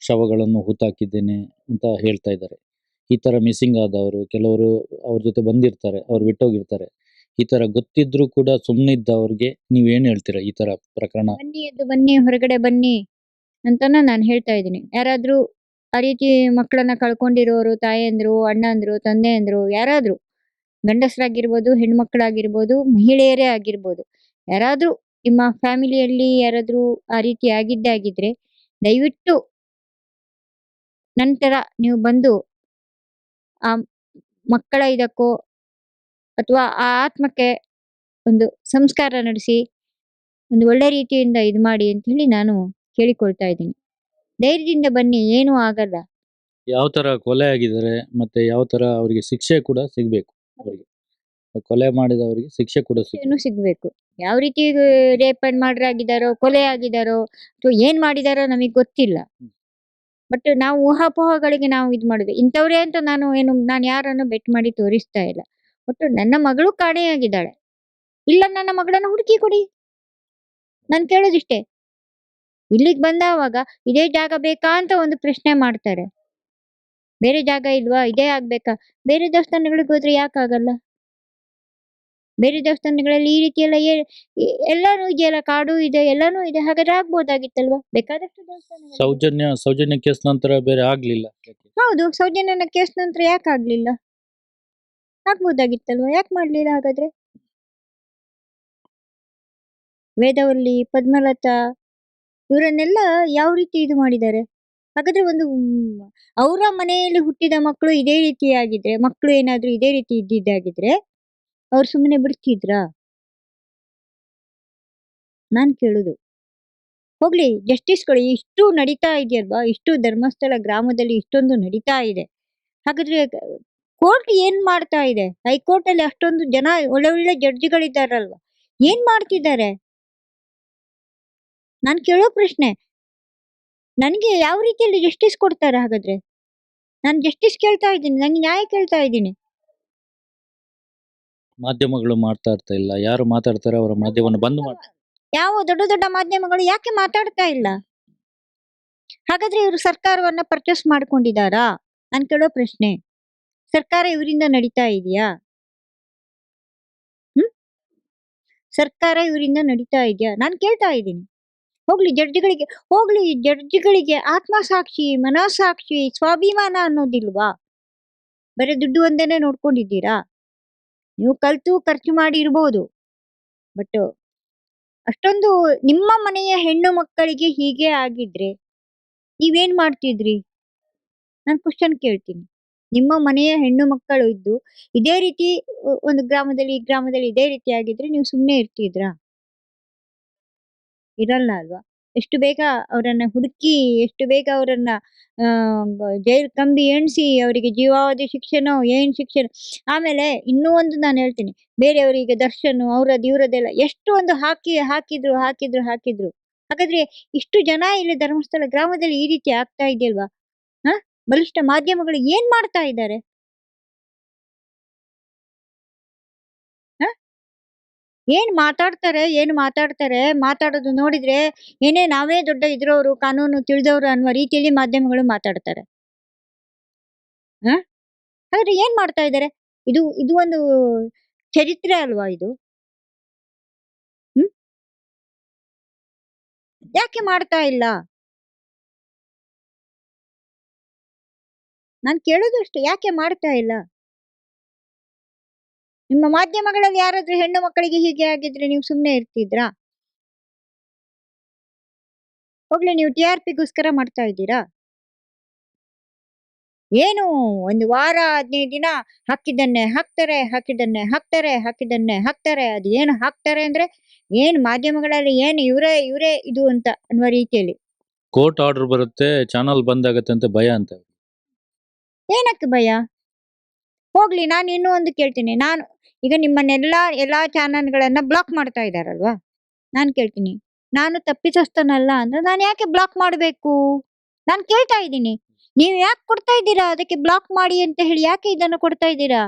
ಶವಗಳನ್ನು ಹೂತಾಕಿದ್ದೇನೆ ಅಂತ ಹೇಳ್ತಾ ಇದ್ದಾರೆ. ಈ ತರ ಮಿಸ್ಸಿಂಗ್ ಆದವರು, ಕೆಲವರು ಅವ್ರ ಜೊತೆ ಬಂದಿರ್ತಾರೆ, ಅವ್ರು ಬಿಟ್ಟೋಗಿರ್ತಾರೆ. ಈ ತರ ಗೊತ್ತಿದ್ರು ಕೂಡ ಸುಮ್ಮನೆ ಇದ್ದವ್ರಿಗೆ ಏನ್ ಹೇಳ್ತೀರಾ ಈ ತರ ಪ್ರಕರಣ? ಬನ್ನಿ ಎದ್ದು ಬನ್ನಿ, ಹೊರಗಡೆ ಬನ್ನಿ ಅಂತಾನ ನಾನು ಹೇಳ್ತಾ ಇದ್ದೀನಿ. ಯಾರಾದ್ರೂ ಆ ರೀತಿ ಮಕ್ಕಳನ್ನ ಕಳ್ಕೊಂಡಿರೋರು, ತಾಯಂದ್ರು, ಅಣ್ಣಂದ್ರು ತಂದೆಯಂದ್ರು ಯಾರಾದ್ರೂ ಗಂಡಸರಾಗಿರ್ಬೋದು, ಹೆಣ್ಮಕ್ಳಾಗಿರ್ಬೋದು, ಮಹಿಳೆಯರೇ ಆಗಿರ್ಬೋದು, ಯಾರಾದ್ರೂ ನಿಮ್ಮ ಫ್ಯಾಮಿಲಿಯಲ್ಲಿ ಯಾರಾದ್ರೂ ಆ ರೀತಿ ಆಗಿದ್ದೇ ಆಗಿದ್ರೆ ದಯವಿಟ್ಟು ನಂತರ ನೀವು ಬಂದು ಆ ಮಕ್ಕಳ ಇದಕ್ಕೋ ಅಥವಾ ಆ ಆತ್ಮಕ್ಕೆ ಒಂದು ಸಂಸ್ಕಾರ ನಡೆಸಿ ಒಂದು ಒಳ್ಳೆ ರೀತಿಯಿಂದ ಇದು ಮಾಡಿ ಅಂತ ಹೇಳಿ ನಾನು ಕೇಳಿಕೊಳ್ತಾ ಇದ್ದೀನಿ. ಧೈರ್ಯದಿಂದ ಬನ್ನಿ ಏನೂ ಆಗಲ್ಲ. ಯಾವ ತರ ಕೊಲೆ ಆಗಿದ್ದಾರೆ ಮತ್ತೆ ಯಾವ ತರ ಅವರಿಗೆ ಶಿಕ್ಷೆ ಕೂಡ ಸಿಗಬೇಕು ಅವರಿಗೆ. ಕೊಲೆ ಮಾಡಿದವರಿಗೆ ಶಿಕ್ಷೆ ಕೂಡ ಸಿಗಬೇಕು. ಏನು ಸಿಗ್ಬೇಕು. ಯಾವ ರೀತಿ ರೇಪ್ ಮಾಡ್ರೆ ಆಗಿದಾರೋ ಕೊಲೆ ಆಗಿದಾರೋ ಅಥವಾ ಏನ್ ಮಾಡಿದಾರೋ ನಮಗೆ ಗೊತ್ತಿಲ್ಲ. ಬಟ್ ನಾವು ಊಹಾಪೋಹಗಳಿಗೆ ನಾವು ಇದು ಮಾಡುದು. ಇಂಥವ್ರೇ ಅಂತ ನಾನು ಏನು ನಾನು ಯಾರನ್ನು ಬೆಟ್ ಮಾಡಿ ತೋರಿಸ್ತಾ ಇಲ್ಲ. ಒಟ್ಟು ನನ್ನ ಮಗಳು ಕಾಣೆಯಾಗಿದ್ದಾಳೆ ಇಲ್ಲ ನನ್ನ ಮಗಳನ್ನ ಹುಡುಕಿ ಕೊಡಿ. ನಾನು ಕೇಳೋದಿಷ್ಟೇ. ಇಲ್ಲಿಗೆ ಬಂದವಾಗ ಇದೇ ಜಾಗ ಬೇಕಾ ಅಂತ ಒಂದು ಪ್ರಶ್ನೆ ಮಾಡ್ತಾರೆ. ಬೇರೆ ಜಾಗ ಇಲ್ವಾ? ಇದೇ ಆಗ್ಬೇಕಾ? ಬೇರೆ ದೇವಸ್ಥಾನಗಳಿಗೆ ಹೋದ್ರೆ ಯಾಕಾಗಲ್ಲ ಬೇರೆ ದೇವಸ್ಥಾನಗಳಲ್ಲಿ ಈ ರೀತಿ ಎಲ್ಲ ಏ- ಎಲ್ಲಾನು ಇದೆಯಲ್ಲ ಕಾಡು ಇದೆ ಎಲ್ಲಾನು ಇದೆ ಹಾಗಾದ್ರೆ ಆಗ್ಬೋದಾಗಿತ್ತಲ್ವಾ? ಬೇಕಾದಷ್ಟು. ಸೌಜನ್ಯ ಸೌಜನ್ಯ ಕೇಸ್ ನಂತರ ಬೇರೆ ಆಗ್ಲಿಲ್ಲ. ಹೌದು ಸೌಜನ್ಯನ ಕೇಸ್ ನಂತರ ಯಾಕೆ ಆಗ್ಲಿಲ್ಲ? ಆಗ್ಬೋದಾಗಿತ್ತಲ್ವಾ? ಯಾಕೆ ಮಾಡ್ಲಿಲ್ಲ ಹಾಗಾದ್ರೆ? ವೇದವಲ್ಲಿ ಪದ್ಮಲತಾ ಇವರನ್ನೆಲ್ಲ ಯಾವ ರೀತಿ ಇದು ಮಾಡಿದ್ದಾರೆ? ಹಾಗಾದ್ರೆ ಒಂದು ಅವರ ಮನೆಯಲ್ಲಿ ಹುಟ್ಟಿದ ಮಕ್ಕಳು ಇದೇ ರೀತಿಯಾಗಿದ್ರೆ ಮಕ್ಕಳು ಏನಾದ್ರೂ ಇದೇ ರೀತಿ ಇದ್ದಿದ್ದಾಗಿದ್ರೆ ಅವ್ರು ಸುಮ್ಮನೆ ಬಿಡ್ತಿದ್ರಾ? ನಾನ್ ಕೇಳುದು. ಹೋಗ್ಲಿ ಜಸ್ಟಿಸ್ಗಳು ಇಷ್ಟು ನಡೀತಾ ಇದೆಯಲ್ವಾ? ಇಷ್ಟು ಧರ್ಮಸ್ಥಳ ಗ್ರಾಮದಲ್ಲಿ ಇಷ್ಟೊಂದು ನಡೀತಾ ಇದೆ. ಹಾಗಾದ್ರೆ ಕೋರ್ಟ್ ಏನ್ ಮಾಡ್ತಾ ಇದೆ? ಹೈಕೋರ್ಟ್ ಅಲ್ಲಿ ಅಷ್ಟೊಂದು ಜನ ಒಳ್ಳೆ ಒಳ್ಳೆ ಜಡ್ಜಿಗಳಿದ್ದಾರಲ್ವಾ? ಏನ್ ಮಾಡ್ತಿದ್ದಾರೆ? ನಾನ್ ಕೇಳೋ ಪ್ರಶ್ನೆ ನನಗೆ ಯಾವ ರೀತಿಯಲ್ಲಿ ಜಸ್ಟಿಸ್ ಕೊಡ್ತಾರೆ ಹಾಗಾದ್ರೆ? ನಾನು ಜಸ್ಟಿಸ್ ಕೇಳ್ತಾ ಇದ್ದೀನಿ ನಂಗೆ ನ್ಯಾಯ ಕೇಳ್ತಾ ಇದ್ದೀನಿ. ಮಾಧ್ಯಮಗಳು ಮಾಡ್ತಾ ಇರ್ತಾ ಇಲ್ಲ. ಯಾರು ಮಾತಾಡ್ತಾರೆ ಅವರ ಮಾಧ್ಯಮವನ್ನು ಬಂದ್ ಮಾಡಿ ಯಾವ ದೊಡ್ಡ ದೊಡ್ಡ ಮಾಧ್ಯಮಗಳು ಯಾಕೆ ಮಾತಾಡ್ತಾ ಇಲ್ಲ? ಹಾಗಾದ್ರೆ ಇವರು ಸರ್ಕಾರವನ್ನ ಪರ್ಚೇಸ್ ಮಾಡ್ಕೊಂಡಿದಾರಾ ನಾನ್ ಕೇಳೋ ಪ್ರಶ್ನೆ. ಸರ್ಕಾರ ಇವರಿಂದ ನಡೀತಾ ಇದೆಯಾ? ಹ್ಮ್? ಸರ್ಕಾರ ಇವರಿಂದ ನಡೀತಾ ಇದೆಯಾ? ನಾನು ಕೇಳ್ತಾ ಇದ್ದೀನಿ. ಹೋಗ್ಲಿ ಜಡ್ಜ್ಗಳಿಗೆ ಹೋಗ್ಲಿ ಜಡ್ಜ್ಗಳಿಗೆ ಆತ್ಮಸಾಕ್ಷಿ ಮನಸಾಕ್ಷಿ ಸ್ವಾಭಿಮಾನ ಅನ್ನೋದಿಲ್ವಾ? ಬರೀ ದುಡ್ಡು ಒಂದೇನೆ ನೋಡ್ಕೊಂಡಿದ್ದೀರಾ? ನೀವು ಕಲ್ತು ಖರ್ಚು ಮಾಡಿ ಇರ್ಬೋದು. ಬಟ್ ಅಷ್ಟೊಂದು ನಿಮ್ಮ ಮನೆಯ ಹೆಣ್ಣು ಮಕ್ಕಳಿಗೆ ಹೀಗೆ ಆಗಿದ್ರೆ ನೀವೇನ್ ಮಾಡ್ತಿದ್ರಿ? ನಾನು ಕ್ವಶನ್ ಕೇಳ್ತೀನಿ. ನಿಮ್ಮ ಮನೆಯ ಹೆಣ್ಣು ಮಕ್ಕಳು ಇದ್ದು, ಇದೇ ರೀತಿ ಒಂದು ಗ್ರಾಮದಲ್ಲಿ, ಈ ಗ್ರಾಮದಲ್ಲಿ ಇದೇ ರೀತಿ ಆಗಿದ್ರೆ ನೀವು ಸುಮ್ಮನೆ ಇರ್ತಿದ್ರಾ? ಇರಲ್ಲ ಅಲ್ವಾ? ಎಷ್ಟು ಬೇಗ ಅವರನ್ನ ಹುಡುಕಿ, ಎಷ್ಟು ಬೇಗ ಅವರನ್ನ ಜೈಲ್ ಕಂಬಿ ಎಣಿಸಿ, ಅವರಿಗೆ ಜೀವಾವಧಿ ಶಿಕ್ಷಣ ಏನ್ ಶಿಕ್ಷಣ ಆಮೇಲೆ ಇನ್ನೂ ಒಂದು ನಾನು ಹೇಳ್ತೀನಿ, ಬೇರೆಯವರಿಗೆ ದರ್ಶನ ಅವ್ರದ್ದು ಇವರದ್ದೆಲ್ಲ ಎಷ್ಟು ಒಂದು ಹಾಕಿ, ಹಾಕಿದ್ರು ಹಾಕಿದ್ರು ಹಾಕಿದ್ರು. ಹಾಗಾದ್ರೆ ಇಷ್ಟು ಜನ ಇಲ್ಲಿ ಧರ್ಮಸ್ಥಳ ಗ್ರಾಮದಲ್ಲಿ ಈ ರೀತಿ ಆಗ್ತಾ ಇದೆಯಲ್ವಾ? ಬಲಿಷ್ಠ ಮಾಧ್ಯಮಗಳು ಏನ್ ಮಾಡ್ತಾ ಇದ್ದಾರೆ? ಏನ್ ಮಾತಾಡ್ತಾರೆ ಏನ್ ಮಾತಾಡ್ತಾರೆ? ಮಾತಾಡೋದು ನೋಡಿದ್ರೆ ಏನೇ ನಾವೇ ದೊಡ್ಡ ಇದ್ರವರು ಕಾನೂನು ತಿಳಿದವರು ಅನ್ನುವ ರೀತಿಯಲ್ಲಿ ಮಾಧ್ಯಮಗಳು ಮಾತಾಡ್ತಾರೆ. ಹ? ಹಾಗಾದ್ರೆ ಏನ್ ಮಾಡ್ತಾ ಇದ್ದಾರೆ? ಇದು ಇದು ಒಂದು ಚರಿತ್ರೆ ಅಲ್ವಾ ಇದು? ಹ್ಮ್? ಯಾಕೆ ಮಾಡ್ತಾ ಇಲ್ಲ? ನಾನ್ ಕೇಳೋದು ಅಷ್ಟೇ, ಯಾಕೆ ಮಾಡ್ತಾ ಇಲ್ಲ? ನಿಮ್ಮ ಮಾಧ್ಯಮಗಳಲ್ಲಿ ಯಾರಾದ್ರೂ ಹೆಣ್ಣು ಮಕ್ಕಳಿಗೆ ಹೀಗೆ ಆಗಿದ್ರೆ ನೀವು ಸುಮ್ಮನೆ ಇರ್ತಿದ್ರಾ? ಹೋಗ್ಲಿ, ನೀವು ಟಿ ಆರ್ ಪಿಗೋಸ್ಕರ ಮಾಡ್ತಾ ಇದ್ದೀರಾ? ಏನು? ಒಂದು ವಾರ, ಹದಿನೈದು ದಿನ ಹಾಕಿದ್ದನ್ನೇ ಹಾಕ್ತಾರೆ ಹಾಕಿದ್ದನ್ನೇ ಹಾಕ್ತಾರೆ ಹಾಕಿದ್ದನ್ನೇ ಹಾಕ್ತಾರೆ, ಅದು ಏನು ಹಾಕ್ತಾರೆ ಅಂದ್ರೆ ಏನು ಮಾಧ್ಯಮಗಳಲ್ಲಿ ಏನು ಇವರೇ ಇವರೇ ಇದು ಅಂತ ಅನ್ನುವ ರೀತಿಯಲ್ಲಿ. ಕೋರ್ಟ್ ಆರ್ಡರ್ ಬರುತ್ತೆ, ಚಾನಲ್ ಬಂದ್ ಆಗತ್ತೆ ಅಂತ ಭಯ ಅಂತ. ಏನಕ್ಕೆ ಭಯ? ಹೋಗ್ಲಿ, ನಾನು ಇನ್ನೂ ಒಂದು ಕೇಳ್ತೀನಿ. ನಾನು ಈಗ ನಿಮ್ಮನ್ನೆಲ್ಲ, ಎಲ್ಲಾ ಚಾನಲ್ಗಳನ್ನು ಬ್ಲಾಕ್ ಮಾಡ್ತಾ ಇದ್ದಾರಲ್ವಾ? ನಾನು ಕೇಳ್ತೀನಿ. ನಾನು ತಪ್ಪಿತಸ್ಥನಲ್ಲ ಅಂದ್ರೆ ನಾನು ಯಾಕೆ ಬ್ಲಾಕ್ ಮಾಡಬೇಕು? ನಾನು ಕೇಳ್ತಾ ಇದ್ದೀನಿ. ನೀವು ಯಾಕೆ ಕೊಡ್ತಾ ಇದ್ದೀರಾ? ಅದಕ್ಕೆ ಬ್ಲಾಕ್ ಮಾಡಿ ಅಂತ ಹೇಳಿ ಯಾಕೆ ಇದನ್ನು ಕೊಡ್ತಾ ಇದ್ದೀರಾ?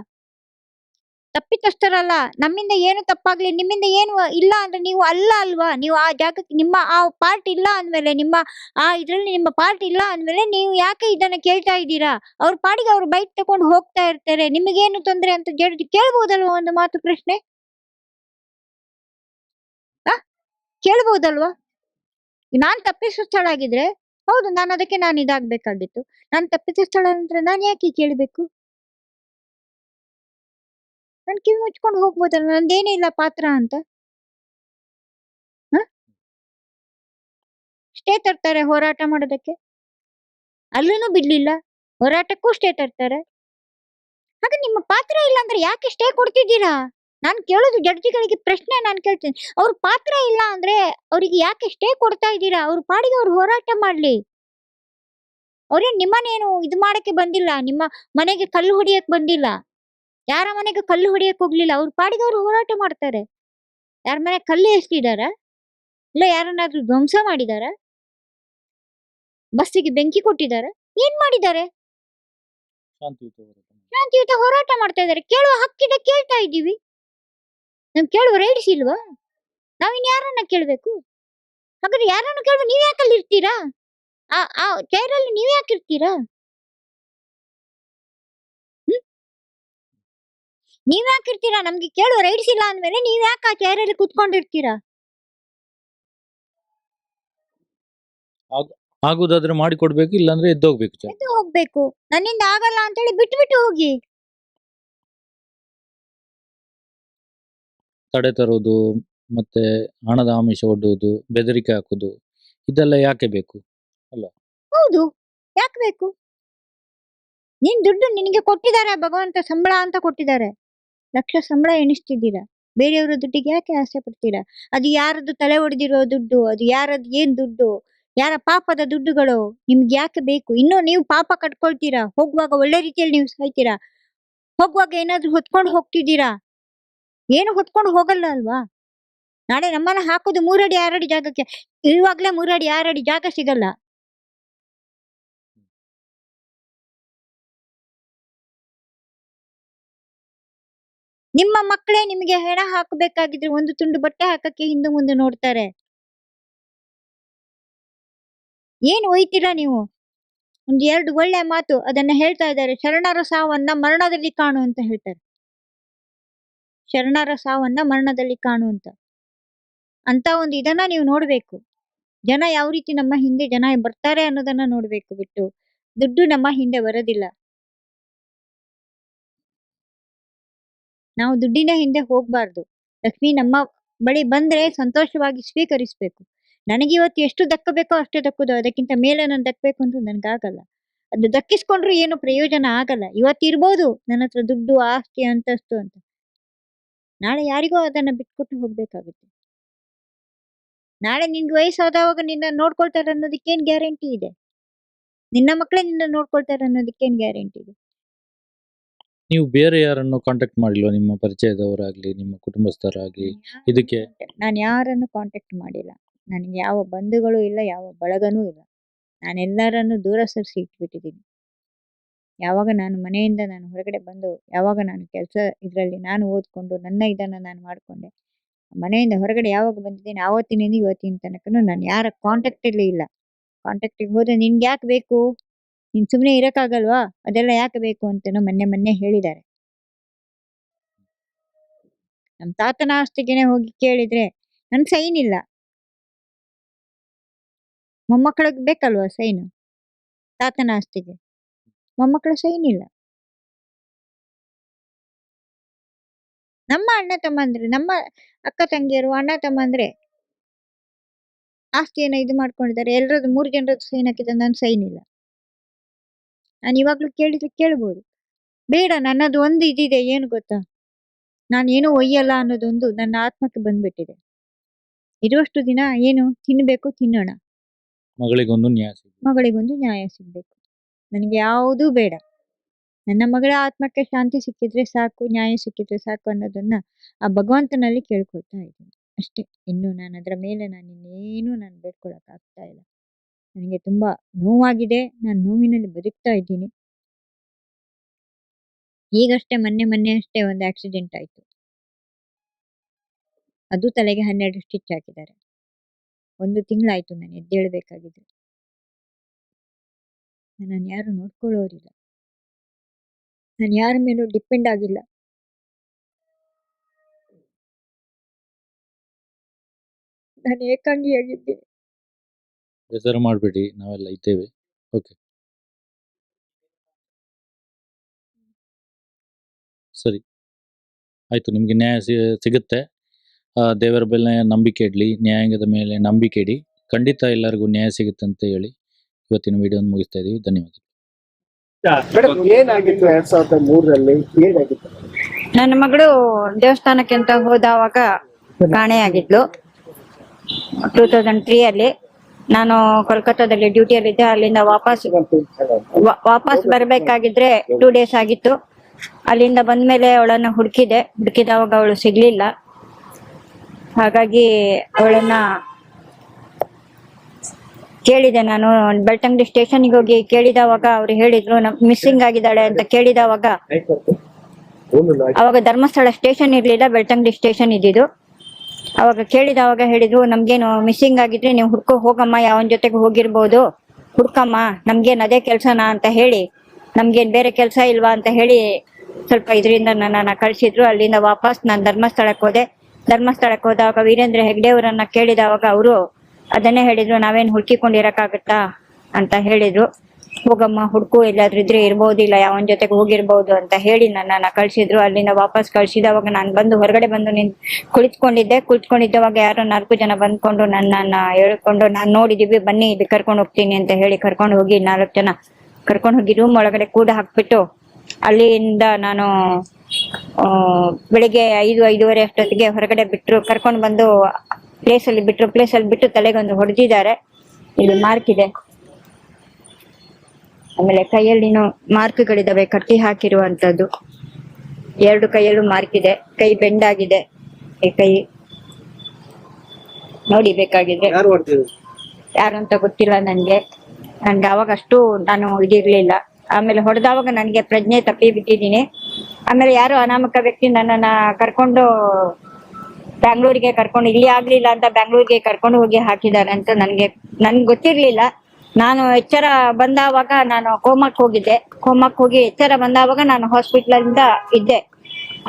ತಪ್ಪಿತಸ್ಥರಲ್ಲ, ನಮ್ಮಿಂದ ಏನು ತಪ್ಪಾಗ್ಲಿ, ನಿಮ್ಮಿಂದ ಏನು ಇಲ್ಲ ಅಂದ್ರೆ ನೀವು ಅಲ್ಲ ಅಲ್ವಾ? ನೀವು ಆ ಜಾಗಕ್ಕೆ ನಿಮ್ಮ ಆ ಪಾರ್ಟ್ ಇಲ್ಲ ಅಂದ್ಮೇಲೆ, ನಿಮ್ಮ ಆ ಇದರಲ್ಲಿ ನಿಮ್ಮ ಪಾರ್ಟ್ ಇಲ್ಲ ಅಂದ್ಮೇಲೆ ನೀವು ಯಾಕೆ ಇದನ್ನ ಕೇಳ್ತಾ ಇದ್ದೀರಾ? ಅವ್ರ ಪಾಡಿಗೆ ಅವ್ರು ಬೈಕ್ ತಗೊಂಡು ಹೋಗ್ತಾ ಇರ್ತಾರೆ. ನಿಮಗೇನು ತೊಂದರೆ ಅಂತ ಕೇಳ್ಬೋದಲ್ವಾ ಒಂದು ಮಾತು ಪ್ರಶ್ನೆ? ಆ? ಕೇಳ್ಬೋದಲ್ವಾ? ಸ್ಥಳ ಆಗಿದ್ರೆ ಹೌದು, ನಾನು ಅದಕ್ಕೆ ನಾನು ಇದಾಗ್ಬೇಕಾಗಿತ್ತು. ನಾನು ತಪ್ಪಿತಸ್ಥಳ ಅಂದ್ರೆ ನಾನು ಯಾಕೆ ಕೇಳಬೇಕು? ನಾನು ಕಿವಿ ಮುಚ್ಕೊಂಡು ಹೋಗ್ಬೋದಲ್ಲ? ನಂದೇನಿಲ್ಲ ಪಾತ್ರ ಅಂತ. ಸ್ಟೇ ತರ್ತಾರೆ ಹೋರಾಟ ಮಾಡೋದಕ್ಕೆ? ಅಲ್ಲೂ ಬಿಡ್ಲಿಲ್ಲ. ಹೋರಾಟಕ್ಕೂ ಸ್ಟೇ ತರ್ತಾರೆ. ಹಾಗೆ ನಿಮ್ಮ ಪಾತ್ರ ಇಲ್ಲ ಅಂದ್ರೆ ಯಾಕೆ ಸ್ಟೇ ಕೊಡ್ತಿದ್ದೀರಾ? ನಾನು ಕೇಳೋದು ಜಡ್ಜಿಗಳಿಗೆ ಪ್ರಶ್ನೆ ನಾನು ಕೇಳ್ತೀನಿ. ಅವ್ರ ಪಾತ್ರ ಇಲ್ಲ ಅಂದ್ರೆ ಅವ್ರಿಗೆ ಯಾಕೆ ಸ್ಟೇ ಕೊಡ್ತಾ ಇದ್ದೀರಾ? ಅವ್ರ ಪಾಡಿಗೆ ಅವ್ರು ಹೋರಾಟ ಮಾಡ್ಲಿ. ಅವ್ರೇನ್ ನಿಮ್ಮನೇನು ಇದು ಮಾಡಕ್ಕೆ ಬಂದಿಲ್ಲ? ನಿಮ್ಮ ಮನೆಗೆ ಕಲ್ಲು ಹೊಡಿಯಕ್ ಬಂದಿಲ್ಲ? ಯಾರ ಮನೆಗೆ ಕಲ್ಲು ಹೊಡಿಯಕ್ ಹೋಗ್ಲಿಲ್ಲ. ಅವ್ರ ಪಾಡಿಗೆ ಅವ್ರು ಹೋರಾಟ ಮಾಡ್ತಾರೆ. ಯಾರ ಮನೆ ಕಲ್ಲು ಎಷ್ಟಿದಾರ? ಇಲ್ಲ ಯಾರನ್ನಾದ್ರೂ ಧ್ವಂಸ ಮಾಡಿದಾರ? ಬಸ್ಸಿಗೆ ಬೆಂಕಿ ಕೊಟ್ಟಿದಾರ? ಏನ್ ಮಾಡಿದ್ದಾರೆ ಶಾಂತಿಯುತ ಹೋರಾಟ ಮಾಡ್ತಾ ಇದಾರೆ. ಕೇಳುವ ಹಕ್ಕಿದೆ ಕೇಳ್ತಾ ಇದ್ದೀವಿ. ನಮ್ ಕೇಳುವ ರೈಡ್ಸ್ ಇಲ್ವಾ? ನಾವಿನ್ ಯಾರನ್ನ ಕೇಳ್ಬೇಕು? ಹಾಗಾದ್ರೆ ಯಾರನ್ನು ಕೇಳುವ ನೀವ್ ಯಾಕಲ್ಲಿ ಇರ್ತೀರಾ ಆ ಆ ಅಲ್ಲಿ ನೀವ್ ಯಾಕೆ ನೀವ್ ಯಾಕೆ ಇರ್ತೀರಾ ನಮ್ಗೆ ಕೇಳು ರೈಡ್ಸ್ ಇಲ್ಲ ಅಂದ್ಮೇಲೆ ನೀವ್ ಯಾಕೆ ಆ ಚೈರ್ ಅಲ್ಲಿ ಕುತ್ಕೊಂಡಿರ್ತೀರಾ? ಆಗುದಾದ್ರೆ ಮಾಡಿ ಕೊಡ್ಬೇಕು ಇಲ್ಲಾಂದ್ರೆ ಎದ್ದು ಹೋಗ್ಬೇಕು ಎದ್ದು ಹೋಗ್ಬೇಕು. ನನ್ನಿಂದ ಆಗಲ್ಲ ಅಂತೇಳಿ ಬಿಟ್ಟು ಬಿಟ್ಟು ಹೋಗಿ. ತಡೆ ತರೋದು ಮತ್ತೆ ಹಣದ ಆಮಿಷ ಒಡ್ಡುವುದು ಬೆದರಿಕೆ ಹಾಕುದು ಇದೆಲ್ಲ ಯಾಕೆ ಬೇಕು? ಹೌದು. ಯಾಕೆ ಬೇಕು? ನಿನ್ ದುಡ್ಡು ನಿನಗೆ ಕೊಟ್ಟಿದ್ದಾರೆ ಭಗವಂತ ಸಂಬಳ ಅಂತ ಕೊಟ್ಟಿದ್ದಾರೆ. ಲಕ್ಷ ಸಂಬಳ ಎಣಿಸ್ತಿದ್ದೀರಾ? ಬೇರೆಯವರ ದುಡ್ಡಿಗೆ ಯಾಕೆ ಆಸೆ ಪಡ್ತೀರಾ? ಅದು ಯಾರದ್ದು ತಲೆ ಒಡೆದಿರೋ ದುಡ್ಡು, ಅದು ಯಾರದ್ದು ಏನ್ ದುಡ್ಡು, ಯಾರ ಪಾಪದ ದುಡ್ಡುಗಳು ನಿಮ್ಗೆ ಯಾಕೆ ಬೇಕು? ಇನ್ನೂ ನೀವು ಪಾಪ ಕಟ್ಕೊಳ್ತೀರಾ? ಹೋಗುವಾಗ ಒಳ್ಳೆ ರೀತಿಯಲ್ಲಿ ನೀವು ಸಾಯ್ತೀರಾ? ಹೋಗುವಾಗ ಏನಾದ್ರೂ ಹೊತ್ಕೊಂಡು ಹೋಗ್ತಿದ್ದೀರಾ? ಏನು ಹೊತ್ಕೊಂಡು ಹೋಗಲ್ಲ ಅಲ್ವಾ? ನಾಳೆ ನಮ್ಮನ್ನ ಹಾಕೋದು ಮೂರಡಿ ಆರಡಿ ಜಾಗಕ್ಕೆ, ಇರುವಾಗ್ಲೇ ಮೂರಡಿ ಆರಡಿ ಜಾಗ ಸಿಗಲ್ಲ. ನಿಮ್ಮ ಮಕ್ಕಳೇ ನಿಮಗೆ ಹೆಣ ಹಾಕಬೇಕಾಗಿದ್ರೆ ಒಂದು ತುಂಡು ಬಟ್ಟೆ ಹಾಕಕ್ಕೆ ಹಿಂದೆ ಮುಂದೆ ನೋಡ್ತಾರೆ. ಏನು ಒಯ್ತೀರಾ ನೀವು? ಒಂದು ಎರಡು ಒಳ್ಳೆ ಮಾತು ಅದನ್ನ ಹೇಳ್ತಾ ಇದ್ದಾರೆ. ಶರಣರ ಸಾವನ್ನ ಮರಣದಲ್ಲಿ ಕಾಣು ಅಂತ ಹೇಳ್ತಾರೆ. ಶರಣರ ಸಾವನ್ನ ಮರಣದಲ್ಲಿ ಕಾಣು ಅಂತ. ಅಂತ ಒಂದು ಇದನ್ನ ನೀವು ನೋಡ್ಬೇಕು. ಜನ ಯಾವ ರೀತಿ ನಮ್ಮ ಹಿಂದೆ ಜನ ಬರ್ತಾರೆ ಅನ್ನೋದನ್ನ ನೋಡ್ಬೇಕು ಬಿಟ್ಟು. ದುಡ್ಡು ನಮ್ಮ ಹಿಂದೆ ಬರೋದಿಲ್ಲ. ನಾವು ದುಡ್ಡಿನ ಹಿಂದೆ ಹೋಗ್ಬಾರ್ದು. ಲಕ್ಷ್ಮಿ, ನಮ್ಮ ಬಳಿ ಬಂದ್ರೆ ಸಂತೋಷವಾಗಿ ಸ್ವೀಕರಿಸ್ಬೇಕು. ನನಗೆ ಇವತ್ತು ಎಷ್ಟು ದಕ್ಕಬೇಕೋ ಅಷ್ಟೇ ದಕ್ಕುದು, ಅದಕ್ಕಿಂತ ಮೇಲೆ ನಾನು ದಕ್ಕಬೇಕು ಅಂತ ನನ್ಗಾಗಲ್ಲ. ಅದು ದಕ್ಕಿಸ್ಕೊಂಡ್ರು ಏನು ಪ್ರಯೋಜನ ಆಗಲ್ಲ. ಇವತ್ತಿರ್ಬೋದು ನನ್ನ ಹತ್ರ ದುಡ್ಡು, ಆಸ್ತಿ, ಅಂತಸ್ತು ಅಂತ. ನಾಳೆ ಯಾರಿಗೋ ಅದನ್ನ ಬಿಟ್ಕೊಟ್ಟು ಹೋಗ್ಬೇಕಾಗುತ್ತೆ. ನಾಳೆ ನಿನ್ಗೆ ವಯಸ್ಸಾದವಾಗ ನಿನ್ನ ನೋಡ್ಕೊಳ್ತಾರೆ ಅನ್ನೋದಕ್ಕೇನ್ ಗ್ಯಾರಂಟಿ ಇದೆ? ನಿನ್ನ ಮಕ್ಕಳೇ ನಿನ್ನ ನೋಡ್ಕೊಳ್ತಾರೆ ಅನ್ನೋದಕ್ಕೇನ್ ಗ್ಯಾರಂಟಿ ಇದೆ? ನೀವು ಬೇರೆ ಯಾರನ್ನು ಕಾಂಟ್ಯಾಕ್ಟ್ ಮಾಡಿಲ್ವಾ? ನಿಮ್ಮ ಪರಿಚಯದವರಾಗ್ಲಿ ನಿಮ್ಮ ಕುಟುಂಬಸ್ಥರಾಗ್ಲಿ? ಇದಕ್ಕೆ ನಾನು ಯಾರನ್ನು ಕಾಂಟ್ಯಾಕ್ಟ್ ಮಾಡಿಲ್ಲ. ನನಗೆ ಯಾವ ಬಂಧುಗಳು ಇಲ್ಲ ಯಾವ ಬಳಗನೂ ಇಲ್ಲ. ನಾನೆಲ್ಲರನ್ನು ದೂರ ಸರಿಸಿ ಇಟ್ಬಿಟ್ಟಿದ್ದೀನಿ. ಯಾವಾಗ ನಾನು ಮನೆಯಿಂದ ನಾನು ಹೊರಗಡೆ ಬಂದು ಯಾವಾಗ ನಾನು ಕೆಲಸ ಇದರಲ್ಲಿ ನಾನು ಓದ್ಕೊಂಡು ನನ್ನ ಇದನ್ನ ನಾನು ಮಾಡ್ಕೊಂಡೆ ಮನೆಯಿಂದ ಹೊರಗಡೆ ಯಾವಾಗ ಬಂದಿದ್ದೀನಿ ಆವತ್ತಿನಿಂದ ಇವತ್ತಿನ ತನಕನೂ ನಾನು ಯಾರ ಕಾಂಟ್ಯಾಕ್ಟ್ ಇಲ್ಲ. ಕಾಂಟ್ಯಾಕ್ಟಿಗೆ ಹೋದ್ರೆ ನಿನ್ಗೆ ಯಾಕೆ ಬೇಕು? ನೀನ್ ಸುಮ್ನೆ ಇರಕ್ಕಾಗಲ್ವಾ? ಅದೆಲ್ಲ ಯಾಕೆ ಬೇಕು ಅಂತನೂ ಮೊನ್ನೆ ಮೊನ್ನೆ ಹೇಳಿದ್ದಾರೆ ನಮ್ ತಾತನ ಆಸ್ತಿಗೆನೆ ಹೋಗಿ ಕೇಳಿದ್ರೆ ನನ್ ಸೈನ್ ಇಲ್ಲ. ಮೊಮ್ಮಕ್ಕಳಿಗೆ ಬೇಕಲ್ವಾ ಸೈನು? ತಾತನ ಆಸ್ತಿಗೆ. ಮೊಮ್ಮಕ್ಕಳ ಸೈನ್ ಇಲ್ಲ. ನಮ್ಮ ಅಣ್ಣ ತಮ್ಮಂದ್ರೆ, ನಮ್ಮ ಅಕ್ಕ ತಂಗಿಯರು ಅಣ್ಣ ತಮ್ಮಂದ್ರೆ ಆಸ್ತಿಯನ್ನ ಇದು ಮಾಡ್ಕೊಂಡಿದ್ದಾರೆ. ಎಲ್ಲರದ್ದು ಮೂರು ಜನರದ್ದು ಸೈನ್ ಹಾಕಿದ್ರೆ ನನ್ನ ಸೈನ್ ಇಲ್ಲ. ನಾನು ಇವಾಗ್ಲೂ ಕೇಳಿದ್ರೆ ಕೇಳ್ಬೋದು. ಬೇಡ ನನ್ನದು ಒಂದು ಇದಿದೆ ಏನು ಗೊತ್ತಾ? ನಾನು ಏನು ಒಯ್ಯಲ್ಲ ಅನ್ನೋದೊಂದು ನನ್ನ ಆತ್ಮಕ್ಕೆ ಬಂದ್ಬಿಟ್ಟಿದೆ. ಇರುವಷ್ಟು ದಿನ ಏನು ತಿನ್ಬೇಕು ತಿನ್ನೋಣ. ಮಗಳಿಗೊಂದು ನ್ಯಾಯ ಸಿಗಲಿ ಮಗಳಿಗೊಂದು ನ್ಯಾಯ ಸಿಗ್ಬೇಕು. ನನಗೆ ಯಾವುದೂ ಬೇಡ. ನನ್ನ ಮಗಳ ಆತ್ಮಕ್ಕೆ ಶಾಂತಿ ಸಿಕ್ಕಿದ್ರೆ ಸಾಕು ನ್ಯಾಯ ಸಿಕ್ಕಿದ್ರೆ ಸಾಕು ಅನ್ನೋದನ್ನ ಆ ಭಗವಂತನಲ್ಲಿ ಕೇಳ್ಕೊಳ್ತಾ ಇದ್ದೀನಿ. ಅಷ್ಟೇ. ಇನ್ನು ನಾನು ಅದರ ಮೇಲೆ ನಾನು ಇನ್ನೇನು ನಾನು ಬೇಡ್ಕೊಳಕ್ ಆಗ್ತಾ ಇಲ್ಲ. ನನಗೆ ತುಂಬಾ ನೋವಾಗಿದೆ. ನಾನು ನೋವಿನಲ್ಲಿ ಬದುಕ್ತಾ ಇದ್ದೀನಿ. ಈಗಷ್ಟೇ ಮೊನ್ನೆ ಮೊನ್ನೆ ಅಷ್ಟೇ ಒಂದು ಆಕ್ಸಿಡೆಂಟ್ ಆಯ್ತು. ಅದು ತಲೆಗೆ ಹನ್ನೆರಡು ಸ್ಟಿಚ್ ಹಾಕಿದ್ದಾರೆ. ಒಂದು ತಿಂಗಳಾಯ್ತು ನಾನು ಎದ್ದೇಳಬೇಕಾಗಿದೆ ನಾನು ಯಾರು ನೋಡ್ಕೊಳ್ಳೋರಿಲ್ಲ. ನಾನು ಯಾರ ಮೇಲೂ ಡಿಪೆಂಡ್ ಆಗಿಲ್ಲ. ನಾನು ಏಕಾಂಗಿಯಾಗಿದ್ದೆ ಬೇಸರ ಮಾಡಬೇಡಿ ನಾವೆಲ್ಲ ಇದ್ದೇವೆ. ಓಕೆ ಸರಿ. ಆಯಿತು ನಿಮಗೆ ನ್ಯಾಯ ಸಿಗುತ್ತೆ. ಆ, ದೇವರ ಮೇಲೆ ನಂಬಿಕೆ ಇಡಲಿ ನ್ಯಾಯಾಂಗದ ಮೇಲೆ ನಂಬಿಕೆ ಇಡಿ. ಖಂಡಿತ ಎಲ್ಲರಿಗೂ ನ್ಯಾಯ ಸಿಗುತ್ತೆ ಅಂತ ಹೇಳಿ ಇವತ್ತಿನ ವಿಡಿಯೋ ಮುಗಿಸ್ತಾ ಇದ್ದೀವಿ. ಧನ್ಯವಾದ ಮೇಡಮ್ ಏನಾಗಿತ್ತು ಎರಡ್ ಸಾವಿರದ ಮೂರರಲ್ಲಿ? ಏನಾಗಿತ್ತು? ನನ್ನ ಮಗಳು ದೇವಸ್ಥಾನಕ್ಕೆ ಅಂತ ಹೋದವಾಗ ಕಾಣೆಯಾಗಿದ್ಲು. ಟೂ ತೌಸಂಡ್ ತ್ರೀ ಅಲ್ಲಿ. ನಾನು ಕೋಲ್ಕತ್ತಾದಲ್ಲಿ ಡ್ಯೂಟಿಯಲ್ಲಿದ್ದೆ ಅಲ್ಲಿಂದ ವಾಪಸ್ ವಾಪಸ್ ಬರ್ಬೇಕಾಗಿದ್ರೆ ಟೂ ಡೇಸ್ ಆಗಿತ್ತು. ಅಲ್ಲಿಂದ ಬಂದ್ಮೇಲೆ ಅವಳನ್ನ ಹುಡುಕಿದೆ. ಹುಡುಕಿದವಾಗ ಅವಳು ಸಿಗ್ಲಿಲ್ಲ. ಹಾಗಾಗಿ ಅವಳನ್ನ ಕೇಳಿದೆ ನಾನು. ಬೆಳ್ತಂಗಡಿ ಸ್ಟೇಷನ್ಗೆ ಹೋಗಿ ಕೇಳಿದವಾಗ ಅವ್ರು ಹೇಳಿದ್ರು ಮಿಸ್ಸಿಂಗ್ ಆಗಿದ್ದಾಳೆ ಅಂತ ಕೇಳಿದವಾಗ ಅವಾಗ ಧರ್ಮಸ್ಥಳ ಸ್ಟೇಷನ್ ಇರ್ಲಿಲ್ಲ ಬೆಳ್ತಂಗಡಿ ಸ್ಟೇಷನ್ ಇದ್ದಿದ್ದು. ಅವಾಗ ಕೇಳಿದವಾಗ ಹೇಳಿದ್ರು, ನಮ್ಗೇನು ಮಿಸ್ಸಿಂಗ್ ಆಗಿದ್ರೆ ನೀವು ಹುಡ್ಕೋ, ಹೋಗಮ್ಮ, ಯಾವನ್ ಜೊತೆಗೆ ಹೋಗಿರ್ಬೋದು. ಹುಡ್ಕಮ್ಮ, ನಮ್ಗೇನ್ ಅದೇ ಕೆಲ್ಸನಾ? ಅಂತ ಹೇಳಿ, ನಮ್ಗೇನ್ ಬೇರೆ ಕೆಲಸ ಇಲ್ವಾ? ಅಂತ ಹೇಳಿ ಸ್ವಲ್ಪ ಇದರಿಂದ ನನ್ನನ್ನ ಕಳ್ಸಿದ್ರು. ಅಲ್ಲಿಂದ ವಾಪಸ್ ನಾನು ಧರ್ಮಸ್ಥಳಕ್ಕೆ ಹೋದೆ. ಧರ್ಮಸ್ಥಳಕ್ಕೆ ಹೋದಾಗ ವೀರೇಂದ್ರ ಹೆಗ್ಡೆ ಅವರನ್ನ ಕೇಳಿದವಾಗ ಅವರು ಅದನ್ನೇ ಹೇಳಿದ್ರು, ನಾವೇನ್ ಹುಡ್ಕಿಕೊಂಡಿರಕ್ಕಾಗತ್ತಾ? ಅಂತ ಹೇಳಿದ್ರು. ಹೋಗಮ್ಮ, ಹುಡ್ಕು, ಎಲ್ಲಾದ್ರೂ ಇದ್ರೆ ಇರ್ಬೋದು, ಇಲ್ಲ ಯಾವನ್ ಜೊತೆಗೆ ಹೋಗಿರ್ಬೋದು ಅಂತ ಹೇಳಿ ನನ್ನನ್ನ ಕಳ್ಸಿದ್ರು. ಅಲ್ಲಿಂದ ವಾಪಸ್ ಕಳ್ಸಿದವಾಗ ನಾನು ಬಂದು ಹೊರಗಡೆ ಬಂದು ನಿನ್ ಕುಳಿತುಕೊಂಡಿದ್ದೆ. ಕುಳಿತುಕೊಂಡಿದ್ದವಾಗ ಯಾರೋ ನಾಲ್ಕು ಜನ ಬಂದ್ಕೊಂಡು ನನ್ನನ್ನ ಹೇಳ್ಕೊಂಡು, ನಾನು ನೋಡಿದೀವಿ, ಬನ್ನಿ, ಇಲ್ಲಿ ಕರ್ಕೊಂಡು ಹೋಗ್ತೀನಿ ಅಂತ ಹೇಳಿ ಕರ್ಕೊಂಡು ಹೋಗಿ ನಾಲ್ಕು ಜನ ಕರ್ಕೊಂಡು ಹೋಗಿ ರೂಮ್ ಒಳಗಡೆ ಕೂಡ ಹಾಕ್ಬಿಟ್ಟು ಅಲ್ಲಿಂದ ನಾನು ಬೆಳಿಗ್ಗೆ ಐದು, ಐದೂವರೆ ಅಷ್ಟೊತ್ತಿಗೆ ಹೊರಗಡೆ ಬಿಟ್ಟರು ಕರ್ಕೊಂಡು ಬಂದು ಪ್ಲೇಸಲ್ಲಿ ಬಿಟ್ಟರು ಪ್ಲೇಸಲ್ಲಿ ಬಿಟ್ಟು ತಲೆಗೊಂದು ಹೊಡೆದಿದ್ದಾರೆ. ಇಲ್ಲಿ ಮಾರ್ಕ್ ಇದೆ. ಆಮೇಲೆ ಕೈಯಲ್ಲಿನೂ ಮಾರ್ಕ್ಗಳಿದಾವೆ ಕಟ್ಟಿ ಹಾಕಿರುವಂತದ್ದು. ಎರಡು ಕೈಯಲ್ಲೂ ಮಾರ್ಕ್ ಇದೆ. ಕೈ ಬೆಂಡ್ ಆಗಿದೆ ಈ ಕೈ ನೋಡಿ ಬೇಕಾಗಿದೆ. ಯಾರು ಅಂತ ಗೊತ್ತಿಲ್ಲ ನನ್ಗೆ. ನನ್ಗೆ ಅವಾಗ ಅಷ್ಟು ನಾನು ಇದಿರ್ಲಿಲ್ಲ. ಆಮೇಲೆ ಹೊಡೆದವಾಗ ನನಗೆ ಪ್ರಜ್ಞೆ ತಪ್ಪಿ ಬಿಟ್ಟಿದ್ದೀನಿ. ಆಮೇಲೆ ಯಾರು ಅನಾಮಕ ವ್ಯಕ್ತಿ ನನ್ನನ್ನ ಕರ್ಕೊಂಡು ಬ್ಯಾಂಗ್ಳೂರಿಗೆ ಕರ್ಕೊಂಡು ಇಲ್ಲಿ ಆಗ್ಲಿಲ್ಲ ಅಂತ ಬ್ಯಾಂಗ್ಳೂರಿಗೆ ಕರ್ಕೊಂಡು ಹೋಗಿ ಹಾಕಿದ್ದಾರೆ ಅಂತ ನನ್ಗೆ ನನ್ಗೆ ಗೊತ್ತಿರ್ಲಿಲ್ಲ. ನಾನು ಎಚ್ಚರ ಬಂದಾವಾಗ ನಾನು ಕೋಮಕ್ ಹೋಗಿದ್ದೆ. ಕೋಮಕ್ ಹೋಗಿ ಎಚ್ಚರ ಬಂದಾವಾಗ ನಾನು ಹಾಸ್ಪಿಟಲ್ ಇಂದ ಇದ್ದೆ.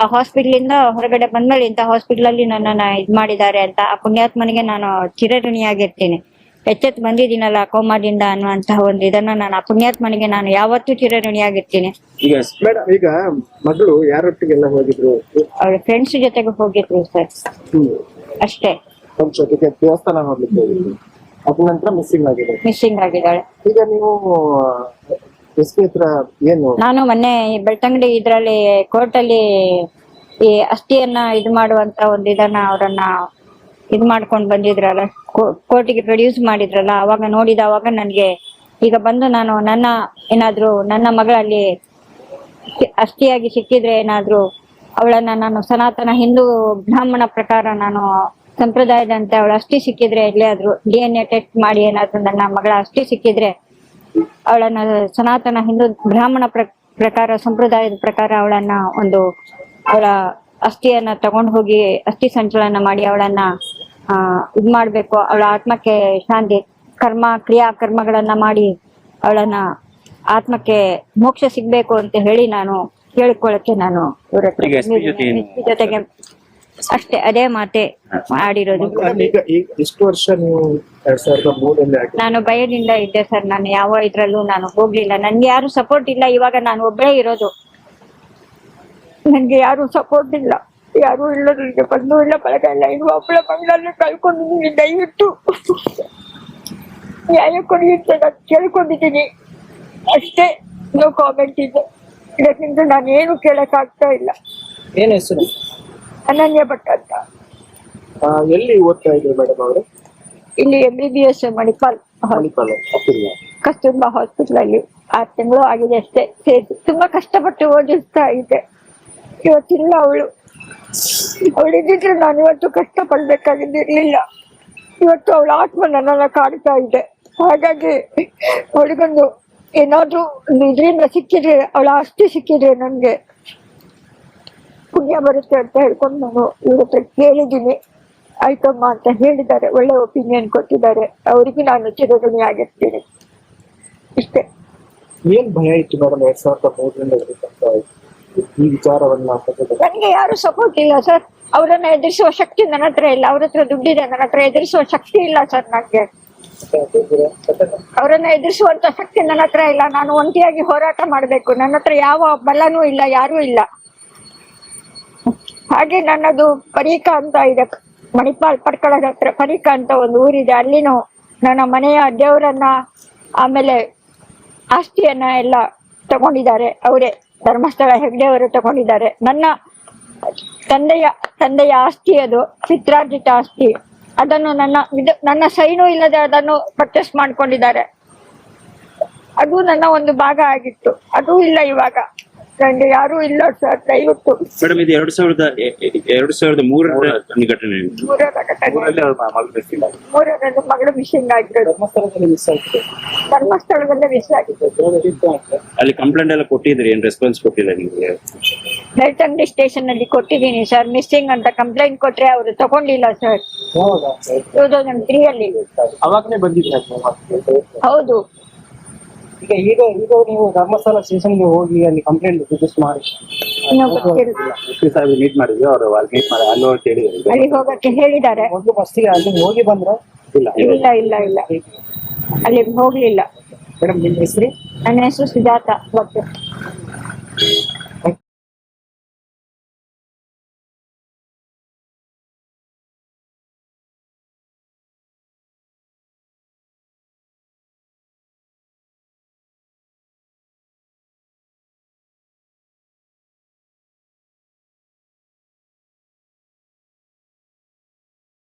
ಆ ಹಾಸ್ಪಿಟ್ಲ್ ಇಂದ ಹೊರಗಡೆ ಬಂದ್ಮೇಲೆ ಇಂಥ ಹಾಸ್ಪಿಟ್ಲ್ ಅಲ್ಲಿ ನನ್ನನ್ನ ಇದ್ ಮಾಡಿದ್ದಾರೆ ಅಂತ ಆ ಪುಣ್ಯಾತ್ಮನಿಗೆ ನಾನು ಚಿರಋಣಿಯಾಗಿರ್ತೀನಿ. ಎಚ್ಚೆತ್ ಬಂದಿದ್ದೀನಲ್ಲ ಕೋಮಾದಿಂದ ಅನ್ನುವಂತಹ ಒಂದು ಇದನ್ನ ನಾನು ಆ ಪುಣ್ಯಾತ್ಮನಿಗೆ ನಾನು ಯಾವತ್ತೂ ಚಿರಋಣಿಯಾಗಿರ್ತೀನಿ. ಈಗ ಮೇಡಮ್ ಈಗ ಮಗಳು ಯಾರೊಟ್ಟಿಗೆಲ್ಲ ಹೋಗಿದ್ರು? ಅವಳ ಫ್ರೆಂಡ್ಸ್ ಜೊತೆಗೆ ಹೋಗಿದ್ರು ಸರ್. ಹ್ಮ್. ಅಷ್ಟೇ. ಜೊತೆಗೆ ದೇವಸ್ಥಾನ ನೋಡ್ಲಿಕ್ಕೆ ಹೋಗಿದ್ರು. ಅದ ನಂತರ ಮಿಸ್ಸಿಂಗ್ ಆಗಿದೆ ಮಿಸ್ಸಿಂಗ್ ಆಗಿದ್ದಾಳೆ. ಈಗ ನೀವು ಎಸ್ ಪಿ ಹತ್ರ ಏನು? ನಾನು ಮೊನ್ನೆ ಈ ಬೆಳ್ತಂಗಡಿ ಇದ್ರಲ್ಲಿ ಕೋರ್ಟ್ ಅಲ್ಲಿ ಈ ಅಷ್ಟಿಯನ್ನ ಇದು ಮಾಡುವಂತ ಒಂದು ಇದನ್ನ ಅವರನ್ನ ಇದು ಮಾಡ್ಕೊಂಡು ಬಂದಿದ್ರಲ್ಲ ಕೋರ್ಟಿಗೆ ಪ್ರೊಡ್ಯೂಸ್ ಮಾಡಿದ್ರಲ್ಲ ಅವಾಗ ನೋಡಿದ ಅವಾಗ ನನ್ಗೆ ಈಗ ಬಂದು ನಾನು ನನ್ನ ಏನಾದ್ರೂ ನನ್ನ ಮಗಳಲ್ಲಿ ಅಷ್ಟಿಯಾಗಿ ಅಸ್ಥಿಯಾಗಿ ಸಿಕ್ಕಿದ್ರೆ ಏನಾದ್ರೂ ಅವಳನ್ನ ನಾನು ಸನಾತನ ಹಿಂದೂ ಬ್ರಾಹ್ಮಣ ಪ್ರಕಾರ ನಾನು ಸಂಪ್ರದಾಯದಂತೆ ಅವಳು ಅಷ್ಟೇ ಸಿಕ್ಕಿದ್ರೆ ಎಲ್ಲಿಯಾದ್ರೂ ಡಿ ಎನ್ ಎ ಟೆಸ್ಟ್ ಮಾಡಿ ಏನಾದ್ರು ನನ್ನ ಮಗಳ ಅಷ್ಟೇ ಸಿಕ್ಕಿದ್ರೆ ಅವಳನ್ನ ಸನಾತನ ಹಿಂದೂ ಬ್ರಾಹ್ಮಣ ಪ್ರ- ಪ್ರಕಾರ ಸಂಪ್ರದಾಯದ ಪ್ರಕಾರ ಅವಳನ್ನ ಒಂದು ಅವಳ ಅಸ್ಥಿಯನ್ನ ತಗೊಂಡು ಹೋಗಿ ಅಸ್ಥಿ ಸಂಚಲನ ಮಾಡಿ ಅವಳನ್ನ ಆ ಇದ್ ಮಾಡ್ಬೇಕು. ಅವಳ ಆತ್ಮಕ್ಕೆ ಶಾಂತಿ ಕರ್ಮ ಕ್ರಿಯಾ ಕರ್ಮಗಳನ್ನ ಮಾಡಿ ಅವಳನ್ನ ಆತ್ಮಕ್ಕೆ ಮೋಕ್ಷ ಸಿಗ್ಬೇಕು ಅಂತ ಹೇಳಿ ನಾನು ಕೇಳಿಕೊಳ್ಳಕ್ಕೆ ನಾನು ಇವ್ರ ಜೊತೆಗೆ ಅಷ್ಟೇ ಅದೇ ಮಾತೆ ಆಡಿರೋದು. ಮೇಡಮ್, ಈಗ ಈಗ ಎಷ್ಟು ವರ್ಷ ನೀವು ಎರಡ್ ಸಾವಿರದ ಮೂರರಲ್ಲಿ ಆಗಿ ನಾನು ಭಯದಿಂದ ಇದ್ದೆ ಸರ್ ನಾನು ಯಾವ ಇದ್ರಲ್ಲೂ ನಾನು ಹೋಗ್ಲಿಲ್ಲ. ನನ್ಗೆ ಯಾರು ಸಪೋರ್ಟ್ ಇಲ್ಲ ಇವಾಗ ನಾನು ಒಬ್ಬಳೇ ಇರೋದು. ನನ್ಗೆ ಯಾರು ಸಪೋರ್ಟ್ ಇಲ್ಲ. ಯಾರು ಇಲ್ಲ ನನಗೆ ಬಂದು ಇಲ್ಲ ಬಳಗ ಇಲ್ಲ ಇನ್ನು ಒಬ್ಬಳ ಮಗಳನ್ನ ಕಳ್ಕೊಂಡಿದ್ದೀನಿ ದಯವಿಟ್ಟು ನ್ಯಾಯ ಕೊಡಿಯುತ್ತೆ ನಾನು ಕೇಳ್ಕೊಂಡಿದ್ದೀನಿ. ಅಷ್ಟೇ ನೋ ಕಾಮೆಂಟ್ ಇದೆ. ಇದಕ್ಕಿಂತ ನಾನು ಏನು ಕೇಳಕ್ ಆಗ್ತಾ ಇಲ್ಲ. ಏನ್ ಹೆಸರು? ಅನನ್ಯ ಭಟ್ ಅಂತ. ಆ, ಎಲ್ಲಿ ಓದ್ತಾ ಇದ್ರು ಮೇಡಮ್ ಅವರು? ಇಲ್ಲಿ M B B S Manipal Manipal Kasturba hospital ಅಲ್ಲಿ ಆರು ತಿಂಗಳು ಆಗಿದೆ ಅಷ್ಟೇ. ಸೇರಿ ತುಂಬಾ ಕಷ್ಟಪಟ್ಟು ಓದಿಸ್ತಾ ಇದೆ ಇವತ್ತಿಲ್ಲ ಅವಳು. ಅವಳಿದ್ರೆ ನಾನು ಇವತ್ತು ಕಷ್ಟ ಪಡ್ಬೇಕಾಗಿದ್ದಿರ್ಲಿಲ್ಲ ಇವತ್ತು ಅವಳ ಆತ್ಮ ನನ್ನ ಕಾಡ್ತಾ ಇದೆ. ಹಾಗಾಗಿ ಅವಳಿಗೊಂದು ಏನಾದ್ರೂ ಇದರಿಂದ ಸಿಕ್ಕಿದ್ರೆ ಅವಳ ಅಷ್ಟು ಸಿಕ್ಕಿದ್ರೆ ನನ್ಗೆ ಪುಣ್ಯ ಬರುತ್ತೆ ಅಂತ ಹೇಳ್ಕೊಂಡು ನಾನು ಇವ್ರ ಹತ್ರ ಕೇಳಿದ್ದೀನಿ. ಆಯ್ತಮ್ಮ ಅಂತ ಹೇಳಿದ್ದಾರೆ. ಒಳ್ಳೆ ಒಪಿನಿಯನ್ ಕೊಟ್ಟಿದ್ದಾರೆ. ಅವರಿಗೆ ನಾನು ಚಿರಋಣಿ ಆಗಿರ್ತೀನಿ. ಇಷ್ಟೇ. ಏನ್ ಭಯ ಇತ್ತು ಮೇಡಮ್ ಎರಡ್ ಸಾವಿರದ ಮೂರರಿಂದ ಈ ವಿಚಾರವನ್ನ ನನಗೆ ಯಾರು ಸಪೋರ್ಟ್ ಇಲ್ಲ ಸರ್ ಅವರನ್ನ ಎದುರಿಸುವ ಶಕ್ತಿ ನನ್ನ ಹತ್ರ ಇಲ್ಲ. ಅವ್ರ ಹತ್ರ ದುಡ್ಡಿದೆ. ನನ್ನ ಹತ್ರ ಎದುರಿಸುವ ಶಕ್ತಿ ಇಲ್ಲ ಸರ್ ನನಗೆ ಅವರನ್ನ ಎದುರಿಸುವಂತ ಶಕ್ತಿ ನನ್ನ ಹತ್ರ ಇಲ್ಲ. ನಾನು ಒಂಟಿಯಾಗಿ ಹೋರಾಟ ಮಾಡ್ಬೇಕು. ನನ್ನ ಹತ್ರ ಯಾವ ಬಲನೂ ಇಲ್ಲ ಯಾರೂ ಇಲ್ಲ. ಹಾಗೆ ನನ್ನದು ಪರೀಕ ಅಂತ ಇದೆ. ಮಣಿಪಾಲ್ ಪಡ್ಕಳದ ಹತ್ರ ಪರೀಕ ಅಂತ ಒಂದು ಊರಿದೆ. ಅಲ್ಲಿನೂ ನನ್ನ ಮನೆಯ ದೇವರನ್ನ ಆಮೇಲೆ ಆಸ್ತಿಯನ್ನ ಎಲ್ಲ ತಗೊಂಡಿದ್ದಾರೆ. ಅವರೇ ಧರ್ಮಸ್ಥಳ ಹೆಗ್ಡೆಯವರು ತಗೊಂಡಿದ್ದಾರೆ. ನನ್ನ ತಂದೆಯ ತಂದೆಯ ಆಸ್ತಿ ಅದು, ಚಿತ್ರಾರ್ಜಿತ ಆಸ್ತಿ. ಅದನ್ನು ನನ್ನ ನನ್ನ ಸೈನು ಇಲ್ಲದೆ ಅದನ್ನು ಪರ್ಚೇಸ್ ಮಾಡ್ಕೊಂಡಿದ್ದಾರೆ. ಅದು ನನ್ನ ಒಂದು ಭಾಗ ಆಗಿತ್ತು. ಅದು ಇಲ್ಲ ಇವಾಗ. ನನಗೆ ಯಾರು ಇಲ್ಲ ಸರ್ ದಯವಿಟ್ಟು. ಮೇಡಮ್ ಇದು ಎರಡ್ ಸಾವಿರದ ಎರಡ್ ಸಾವಿರದ ಮೂರರ ಘಟನೆ ಮೂರರ ಘಟನೆ. ಊರಲ್ಲಿ ಅವ್ರ ಮಗಳು ಮೂರರಲ್ಲಿ ಮಗಳು ಮಿಸ್ಸಿಂಗ್ ಆಗಿರೋದು ಧರ್ಮಸ್ಥಳದಲ್ಲಿ ಮಿಸ್ ಆಗಿದೆ ಧರ್ಮಸ್ಥಳದಲ್ಲೇ ಮಿಸ್ ಆಗಿದ್ದು. ಅಲ್ಲಿ ಕಂಪ್ಲೇಂಟ್ ಎಲ್ಲ ಕೊಟ್ಟಿದ್ರಿ ಏನ್ ರೆಸ್ಪಾನ್ಸ್ ಕೊಟ್ಟಿಲ್ಲ ನಿಮ್ಗೆ? ಬೆಳ್ತಂಗಡಿ ಸ್ಟೇಷನ್ ಅಲ್ಲಿ ಕೊಟ್ಟಿದ್ದೀನಿ ಸರ್ ಮಿಸ್ಸಿಂಗ್ ಅಂತ ಕಂಪ್ಲೇಂಟ್ ಕೊಟ್ರೆ ಅವರು ತಗೊಂಡಿಲ್ಲ ಸರ್. ಟೂ ತೌಸಂಡ್ ತ್ರೀ ಅಲ್ಲಿ. ಅವಾಗನೇ ಬಂದಿದ್ರೆ ಹೌದು. ಈಗ ಈಗ ಈಗ ನೀವು ಧರ್ಮಸ್ಥಳ ಸ್ಟೇಷನ್ಗೆ ಹೋಗಿ ಅಲ್ಲಿ ಕಂಪ್ಲೇಂಟ್ ರಿಜಿಸ್ಟರ್ ಮಾಡಿ. ಇನ್ನೂ ಗೊತ್ತಿಲ್ಲ ಸಾಹೇಬ್ ಮೀಟ್ ಮಾಡಿದ್ವಿ ಅವರು ಅಲ್ಲಿ ಮೀಟ್ ಮಾಡಿ ಅಲ್ಲೋ ಅಂತ ಹೇಳಿದ್ರು ಅಲ್ಲಿ ಹೋಗಕ್ಕೆ ಹೇಳಿದ್ದಾರೆ. ಮೊದಲು ಫಸ್ಟಿಗೆ ಅಲ್ಲಿ ಹೋಗಿ ಬಂದ್ರೆ ಇಲ್ಲ. ಇಲ್ಲ ಇಲ್ಲ ಇಲ್ಲ. ಅಲ್ಲಿ ಹೋಗ್ಲಿಲ್ಲ. ಮೇಡಮ್ ನಿಮ್ಮ ಹೆಸರು? ನನ್ನ ಹೆಸರು ಸುಜಾತ ಗೊತ್ತು.